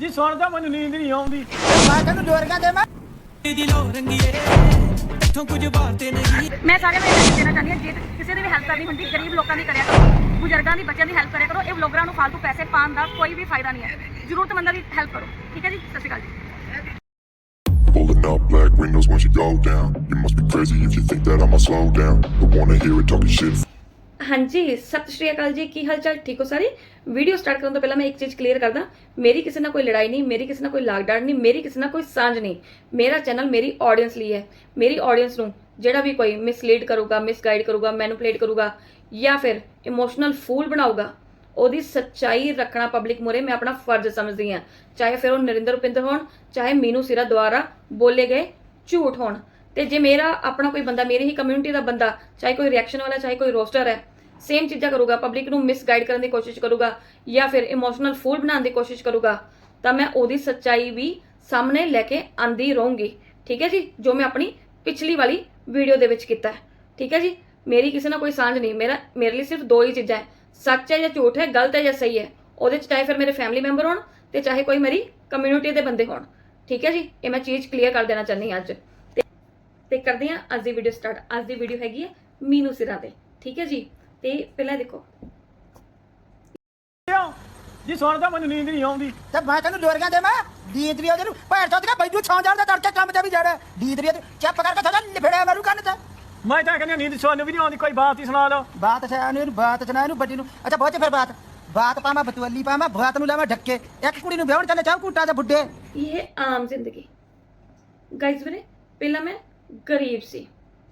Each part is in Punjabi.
ਜੀ ਸੁਣਦਾ ਮੈਨੂੰ ਨੀਂਦ ਨਹੀਂ ਆਉਂਦੀ ਮੈਂ ਤੈਨੂੰ ਜੋਰੀਆਂ ਦੇਵਾਂ ਦੀ ਲੋ ਰੰਗੀਏ ਇੱਥੋਂ ਕੁਝ ਬਾਤੇ ਨਹੀਂ ਮੈਂ ਸਾਰਿਆਂ ਨੂੰ ਇਹ ਦੇਣਾ ਚਾਹੁੰਦੀ ਹਾਂ ਜੇ ਕਿਸੇ ਦੀ ਵੀ ਹੈਲਪ ਕਰਨੀ ਹੁੰਦੀ ਗਰੀਬ ਲੋਕਾਂ ਦੀ ਕਰਿਆ ਕਰੋ ਬਜ਼ੁਰਗਾਂ ਦੀ ਬੱਚਿਆਂ ਦੀ ਹੈਲਪ ਕਰਿਆ ਕਰੋ ਇਹ ਵਲੋਗਰਾਂ ਨੂੰ ਫालतू ਪੈਸੇ ਪਾਉਣ ਦਾ ਕੋਈ ਵੀ ਫਾਇਦਾ ਨਹੀਂ ਹੈ ਜ਼ਰੂਰਤਮੰਦਾਂ ਦੀ ਹੈਲਪ ਕਰੋ ਠੀਕ ਹੈ ਜੀ ਸਤਿ ਸ਼੍ਰੀ ਅਕਾਲ ਜੀ Pulling up black windows once you go down. You must be crazy if you think that I'ma slow down. But wanna hear it talking shit. ਹਾਂਜੀ, ਸਤਿ ਸ਼੍ਰੀ ਅਕਾਲ ਜੀ, ਕੀ ਹਾਲ ਚਾਲ ਠੀਕ ਹੋ ਸਾਰੇ? ਵੀਡੀਓ ਸਟਾਰਟ ਕਰਨ ਤੋਂ ਪਹਿਲਾਂ ਮੈਂ ਇੱਕ ਚੀਜ਼ ਕਲੀਅਰ ਕਰਦਾ। ਮੇਰੀ ਕਿਸੇ ਨਾਲ ਕੋਈ ਲੜਾਈ ਨਹੀਂ, ਮੇਰੀ ਕਿਸੇ ਨਾਲ ਕੋਈ ਲਾਗਡਾੜ ਨਹੀਂ, ਮੇਰੀ ਕਿਸੇ ਨਾਲ ਕੋਈ ਸਾਂਝ ਨਹੀਂ। ਮੇਰਾ ਚੈਨਲ ਮੇਰੀ ਆਡੀਅנס ਲਈ ਹੈ। ਮੇਰੀ ਆਡੀਅנס ਨੂੰ ਜਿਹੜਾ ਵੀ ਕੋਈ ਮਿਸਲੀਡ ਕਰੂਗਾ ਮਿਸਗਾਈਡ ਕਰੂਗਾ ਮੈਨੂਪਲੇਟ ਕਰੂਗਾ ਜਾਂ ਫਿਰ ਇਮੋਸ਼ਨਲ ਫੂਲ ਬਣਾਊਗਾ, ਉਹਦੀ ਸੱਚਾਈ ਰੱਖਣਾ ਪਬਲਿਕ ਮੋਰੇ ਮੈਂ ਆਪਣਾ ਫਰਜ਼ ਸਮਝਦੀ ਹਾਂ। ਚਾਹੇ ਫਿਰ ਉਹ ਨਰਿੰਦਰ ਰੁਪਿੰਦਰ ਹੋਣ, ਚਾਹੇ ਮੀਨੂ ਸਿਰਾ ਦੁਆਰਾ ਬੋਲੇ ਗਏ ਝੂਠ ਹੋਣ। ਤੇ ਜੇ ਮੇਰਾ ਆਪਣਾ ਕੋਈ ਬੰਦਾ, ਮੇਰੀ ਹੀ ਕਮਿਊਨਿਟੀ ਦਾ ਬੰਦਾ, ਚਾਹੇ ਕੋਈ ਰਿਐਕਸ਼ਨ ਵਾਲਾ, ਚਾਹੇ ਕੋਈ ਰੋਸਟਰ ਹੈ ਸੇਮ ਚੀਜ਼ਾਂ ਕਰੂਗਾ ਪਬਲਿਕ ਨੂੰ ਮਿਸਗਾਈਡ ਕਰਨ ਦੀ ਕੋਸ਼ਿਸ਼ ਕਰੂਗਾ ਜਾਂ ਫਿਰ ਇਮੋਸ਼ਨਲ ਫੂਲ ਬਣਾਉਣ ਦੀ ਕੋਸ਼ਿਸ਼ ਕਰੂਗਾ, ਤਾਂ ਮੈਂ ਉਹਦੀ ਸੱਚਾਈ ਵੀ ਸਾਹਮਣੇ ਲੈ ਕੇ ਆਂਦੀ ਰਹੂੰਗੀ। ਠੀਕ ਹੈ ਜੀ? ਜੋ ਮੈਂ ਆਪਣੀ ਪਿਛਲੀ ਵਾਲੀ ਵੀਡੀਓ ਦੇ ਵਿੱਚ ਕੀਤਾ ਹੈ। ਠੀਕ ਹੈ ਜੀ? ਮੇਰੀ ਕਿਸੇ ਨਾਲ ਕੋਈ ਸਾਂਝ ਨਹੀਂ। ਮੇਰਾ, ਮੇਰੇ ਲਈ ਸਿਰਫ ਦੋ ਹੀ ਚੀਜ਼ਾਂ ਹੈ। ਸੱਚ ਹੈ ਜਾਂ ਝੂਠ ਹੈ, ਗਲਤ ਹੈ ਜਾਂ ਸਹੀ ਹੈ, ਉਹਦੇ ਚ ਚਾਹੇ ਫਿਰ ਮੇਰੇ ਫੈਮਿਲੀ ਮੈਂਬਰ ਹੋਣ ਤੇ ਚਾਹੇ ਕੋਈ ਮੇਰੀ ਕਮਿਊਨਿਟੀ ਦੇ ਬੰਦੇ ਹੋਣ। ਠੀਕ ਹੈ ਜੀ? ਇਹ ਮੈਂ ਚੀਜ਼ ਕਲੀਅਰ ਕਰ ਦੇਣਾ ਚਾਹੁੰਦੀ ਹਾਂ ਅੱਜ। ਤੇ ਕਰਦੇ ਹਾਂ ਅੱਜ ਦੀ ਵੀਡੀਓ ਸਟਾਰਟ ਅੱਜ ਦੀ ਵੀਡੀਓ ਹੈਗੀ ਹੈ ਮੀਨੂ ਸਿਰਾਂ ਤੇ। ਠੀਕ ਹੈ ਜੀ? ਤੇ ਪਹਿਲਾਂ ਦੇਖੋ। ਜੀ ਸੁਣਦਾ ਮੈਨੂੰ ਨੀਂਦ ਨਹੀਂ ਆਉਂਦੀ। ਤੇ ਮੈਂ ਤੈਨੂੰ ਜੋਰੀਆਂ ਦੇਵਾਂ ਡੀਤ ਵੀ ਉਹਦੇ ਨੂੰ ਭੈਣ ਚੋਦ ਕੇ ਬੈਠੂ ਛਾਂ ਜਾਣ ਦਾ ਤੜਕੇ ਕੰਮ ਤੇ ਵੀ ਜਾਣਾ। ਡੀਤ ਵੀ ਉਹਦੇ- ਚੁੱਪ ਕਰਕੇ ਥੋੜਾ ਨਿਫੜਿਆ ਮਰੂ ਕੰਨ ਤੇ। ਮੈਂ ਤਾਂ ਕਹਿੰਦਾ ਨੀਂਦ ਸਾਨੂੰ ਵੀ ਨਹੀਂ ਆਉਂਦੀ। ਕੋਈ ਬਾਤ ਹੀ ਸੁਣਾ ਲਓ। ਬਾਤ ਸਿਆਣੀ ਨੂੰ ਬਾਤ ਸੁਣਾ ਇਹਨੂੰ ਵੱਡੀ ਨੂੰ। ਅੱਛਾ ਬਹੁਤ ਫਿਰ ਬਾਤ। ਬਾਤ ਪਾਵਾਂ ਬਤਵੱਲੀ ਪਾਵਾਂ ਬਾਤ ਨੂੰ ਲਾਵਾਂ ਢੱਕੇ। ਇੱਕ ਕੁੜੀ ਨੂੰ ਵਿਆਹਣ ਚੱਲੇ ਚਾਹ ਕੁੱਟਾ ਦੇ ਬੁੱਢੇ। ਇਹ ਆਮ ਜ਼ਿੰਦਗੀ। ਗਾਇਜ਼ ਵੀਰੇ ਪਹਿਲਾਂ ਮੈਂ ਗਰੀਬ ਸੀ।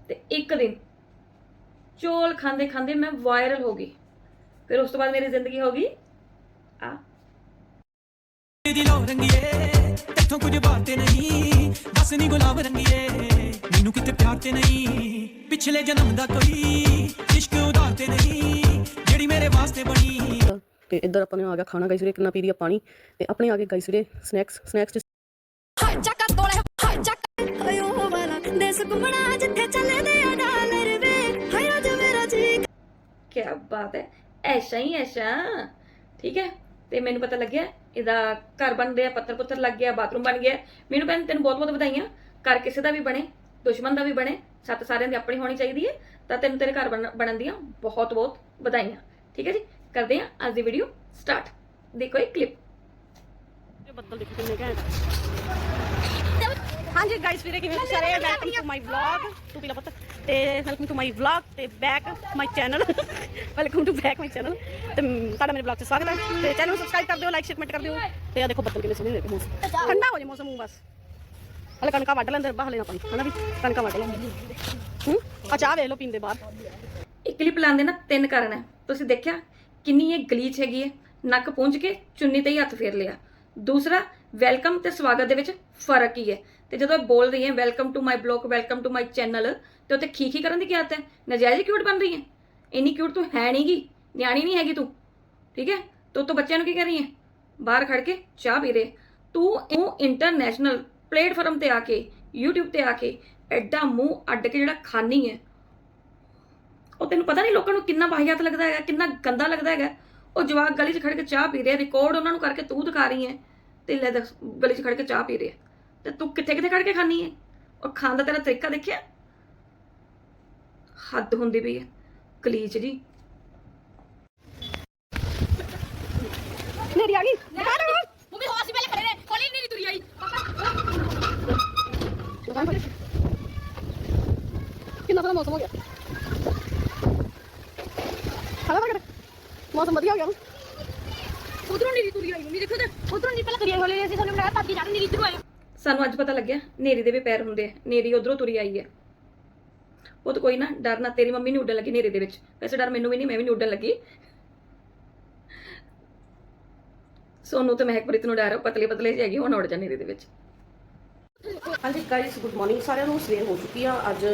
ਤੇ ਇੱਕ ਦਿਨ ਚੋਲ ਖਾਂਦੇ ਖਾਂਦੇ ਮੈਂ ਵਾਇਰਲ ਹੋ ਗਈ। ਫਿਰ ਉਸ ਤੋਂ ਬਾਅਦ ਮੇਰੀ ਜ਼ਿੰਦਗੀ ਹੋ ਗਈ ਆ। ਦੀ ਰੰਗੀਏ ਇੱਥੋਂ ਕੁਝ ਬਾਤੇ ਨਹੀਂ ਬਸ ਨਹੀਂ ਗੁਲਾਬ ਰੰਗੀਏ ਮੈਨੂੰ ਕਿਤੇ ਪਿਆਰ ਤੇ ਨਹੀਂ ਪਿਛਲੇ ਜਨਮ ਦਾ ਕੋਈ ਇਸ਼ਕ ਉਧਾਰ ਤੇ ਨਹੀਂ ਜਿਹੜੀ ਮੇਰੇ ਵਾਸਤੇ ਬਣੀ ਤੇ ਇੱਧਰ ਆਪਾਂ ਨੇ ਆ ਗਿਆ, ਖਾਣਾ ਗਾਈਸ ਵੀਰੇ ਕਿੰਨਾ ਪੀ ਲਿਆ ਪਾਣੀ ਤੇ ਆਪਣੇ ਆ ਗਏ ਗਾਈਸ ਵੀਰੇ ਸਨੈਕਸ ਸਨੈਕਸ ਹਾਏ ਘੁੰਮਣਾ ਜਿੱਥੇ ਆ ਡਾਲਰ ਵੇ। ਹਾਏ ਰਾਜ ਮੇਰਾ ਜੀ। ਕੀ ਬਾਤ ਹੈ। ਐਸ਼ਾ ਹੀ ਐਸ਼ਾ। ਠੀਕ ਹੈ? ਤੇ ਮੈਨੂੰ ਪਤਾ ਲੱਗਿਆ ਇਹਦਾ ਘਰ ਬਣ ਰਿਹਾ ਪੱਥਰ ਪੁੱਥਰ ਲੱਗ ਗਿਆ ਬਾਥਰੂਮ ਬਣ ਗਿਆ। ਮੈਨੂੰ ਕਹਿੰਦੇ ਤੈਨੂੰ ਬਹੁਤ ਬਹੁਤ ਵਧਾਈਆਂ। ਘਰ ਕਿਸੇ ਦਾ ਵੀ ਬਣੇ ਦੁਸ਼ਮਣ ਦਾ ਵੀ ਬਣੇ। ਸੱਤ ਸਾਰਿਆਂ ਦੀ ਆਪਣੀ ਹੋਣੀ ਚਾਹੀਦੀ ਹੈ। ਤਾਂ ਤੈਨੂੰ ਤੇਰੇ ਘਰ ਬਣ- ਬਣਨ ਦੀਆਂ ਬਹੁਤ ਬਹੁਤ ਵਧਾਈਆਂ। ਠੀਕ ਹੈ ਜੀ? ਕਰਦੇ ਹਾਂ ਅੱਜ ਦੀ ਵੀਡੀਓ ਸਟਾਰਟ ਦੇਖੋ ਇਹ ਕਲਿੱਪ ਬੱਦਲ ਦੇਖੋ ਕਿੰਨੇ ਘੈਂਟ ਹਾਂਜੀ ਗਾਈਸ ਵੀਰੇ ਕਿਵੇਂ ਹੋ ਸਾਰੇ? ਵੈਲਕਮ ਟੂ ਮਾਈ ਵਲੌਗ ਤੂੰ ਪੀਲਾ ਪੁੱਤ। ਤੇ ਵੈਲਕਮ ਟੂ ਮਾਈ ਵਲੌਗ ਤੇ back my channel welcome to back my channel ਤੇ ਤੁਹਾਡਾ ਮੇਰੇ ਵਲੌਗ 'ਚ ਸਵਾਗਤ ਹੈ। ਤੇ ਚੈਨਲ ਨੂੰ ਸਬਸਕ੍ਰਾਈਬ ਕਰ ਦਿਓ ਲਾਈਕ ਸ਼ੇਅਰ ਕਮੈਂਟ ਕਰ ਦਿਓ। ਤੇ ਆ ਦੇਖੋ ਬੱਦਲ ਕਿੰਨੇ ਸੋਹਣੇ ਲੱਗੇ ਠੰਡਾ ਹੋ ਜੇ ਮੌਸਮ ਨੂੰ ਬਸ। ਹਲੇ ਕਣਕਾਂ ਵੱਢ ਲੈਂਦੇ, ਬਾਹਰ ਲੈਣਾ ਆਪਾਂ ਹਨਾ ਵੀ? ਕਣਕਾਂ ਵੱਢ ਲੈਂਦੇ। ਹੂੰ? ਆ ਚਾਹ ਵੇਖ ਲਓ ਪੀਂਦੇ ਬਾਹਰ ਇਹ ਕਲਿੱਪ ਲਾਉਂਦੇ ਨਾ ਤਿੰਨ ਕਾਰਨ ਹੈ। ਤੁਸੀਂ ਦੇਖਿਆ ਕਿੰਨੀ ਇਹ ਗਲੀਚ ਹੈਗੀ ਹੈ। ਨੱਕ ਪੂੰਝ ਕੇ ਚੁੰਨੀ ਤੇ ਹੀ ਹੱਥ ਫੇਰ ਲਿਆ। ਦੂਸਰਾ ਵੈਲਕਮ ਤੇ ਸਵਾਗਤ ਦੇ ਵਿੱਚ ਫ਼ਰਕ ਹੀ ਹੈ। ਤੇ ਜਦੋਂ ਇਹ ਬੋਲ ਰਹੀ ਹੈ welcome to my blog welcome to my channel ਤੇ ਉੱਤੇ ਖੀਖੀ ਕਰਨ ਦੀ ਕੀ ਆਦਤ ਹੈ? ਨਜਾਇਜ਼ ਕਿਊਟ ਬਣ ਰਹੀ ਹੈ। ਇੰਨੀ ਕਿਊਟ ਤੂੰ ਹੈ ਨਹੀਂਗੀ ਨਿਆਣੀ ਨਹੀਂ ਹੈਗੀ ਤੂੰ, ਠੀਕ ਹੈ? ਤੂੰ ਤਾਂ ਬੱਚਿਆਂ ਨੂੰ ਕੀ ਕਰ ਰਹੀ ਹੈ? ਬਾਹਰ ਖੜ ਕੇ ਚਾਹ ਪੀ ਰਹੇ। ਤੂੰ ਉਹ ਇੰਟਰਨੈਸ਼ਨਲ ਪਲੇਟਫਾਰਮ ਤੇ ਆ ਕੇ, YouTube ਤੇ ਆ ਕੇ ਐਡਾ ਮੂੰਹ ਅੱਡ ਕੇ ਜਿਹੜਾ ਖਾਨੀ ਹੈ, ਉਹ ਤੈਨੂੰ ਪਤਾ ਨਹੀਂ ਲੋਕਾਂ ਨੂੰ ਕਿੰਨਾ ਵਾਹਿਯਾਤ ਲੱਗਦਾ ਹੈਗਾ, ਕਿੰਨਾ ਗੰਦਾ ਲੱਗਦਾ ਹੈਗਾ। ਉਹ ਜਵਾਕ ਗਲੀ 'ਚ ਖੜ ਕੇ ਚਾਹ ਪੀ ਰਿਹਾ ਰਿਕਾਰਡ ਉਹਨਾਂ ਨੂੰ ਕਰਕੇ ਤੂੰ ਦਿਖਾ ਰਹੀ ਹੈ, ਤੇ ਲੈ ਦੱਸ, ਗਲੀ 'ਚ ਖੜ ਕੇ ਚਾਹ ਪੀ ਰਿਹਾ। ਤੇ ਤੂੰ ਕਿੱਥੇ ਕਿੱਥੇ ਖੜ ਕੇ ਖਾਣੀ ਹੈ ਔਰ ਖਾਣ ਦਾ ਤੇਰਾ ਤਰੀਕਾ ਦੇਖਿਆ? ਹੱਦ ਹੁੰਦੀ ਪਈ ਹੈ ਕਲੀਚ ਜੀ। ਮੇਰੀ ਆ ਗਈ। ਮੰਮੀ ਹੋਸੀ ਪਹਿਲੇ ਖੜੇ ਨੇ ਹੌਲੀ ਨਹੀਂ ਤੁਰੀ ਆਈ। ਕਿੰਨਾ ਸੋਹਣਾ ਮੌਸਮ ਹੋ ਗਿਆ। ਖਾਣਾ ਵਗੈਰਾ ਮੌਸਮ ਵਧੀਆ ਹੋ ਗਿਆ ਉਧਰੋਂ ਨਹੀਂ ਤੁਰੀ ਆਈ ਮੰਮੀ ਦੇਖੋ ਤੇ। ਉਧਰੋਂ ਨਹੀਂ ਪਹਿਲਾਂ ਤੁਰੀ ਆਈ ਹੌਲੀ ਅਸੀਂ ਸਾਨੂੰ ਬਣਾ ਪਾਤੀ ਜਾ ਨਹੀਂ ਇੱਧਰੋਂ ਆਏ ਸਾਨੂੰ ਅੱਜ ਪਤਾ ਲੱਗਿਆ ਨੇਰੀ ਦੇ ਵੀ ਪੈਰ ਹੁੰਦੇ ਆ ਨੇਰੀ ਉਧਰੋਂ ਤੁਰੀ ਆਈ ਹੈ ਉਹ ਤਾਂ ਕੋਈ ਨਾ, ਡਰ ਨਾ ਤੇਰੀ ਮੰਮੀ ਨਹੀਂ ਉੱਡਣ ਲੱਗੀ ਨੇਰੀ ਦੇ ਵਿੱਚ। ਵੈਸੇ ਡਰ ਮੈਨੂੰ ਵੀ ਨਹੀਂ, ਮੈਂ ਵੀ ਨਹੀਂ ਉੱਡਣ ਲੱਗੀ। ਸੋਨੂੰ ਤੇ ਮਹਿਕਪ੍ਰੀਤ ਨੂੰ ਡਰ ਪਤਲੇ ਪਤਲੇ ਜਿਹੇ ਹੈਗੇ ਹੁਣ ਨਾ ਉੱਡ ਜਾ ਨੇਰੀ ਦੇ ਵਿੱਚ। ਹਾਂਜੀ ਗਾਇਸ ਗੁੱਡ ਮਾਰਨਿੰਗ ਸਾਰਿਆਂ ਨੂੰ ਸਵੇਰ ਹੋ ਚੁੱਕੀ ਆ, ਅੱਜ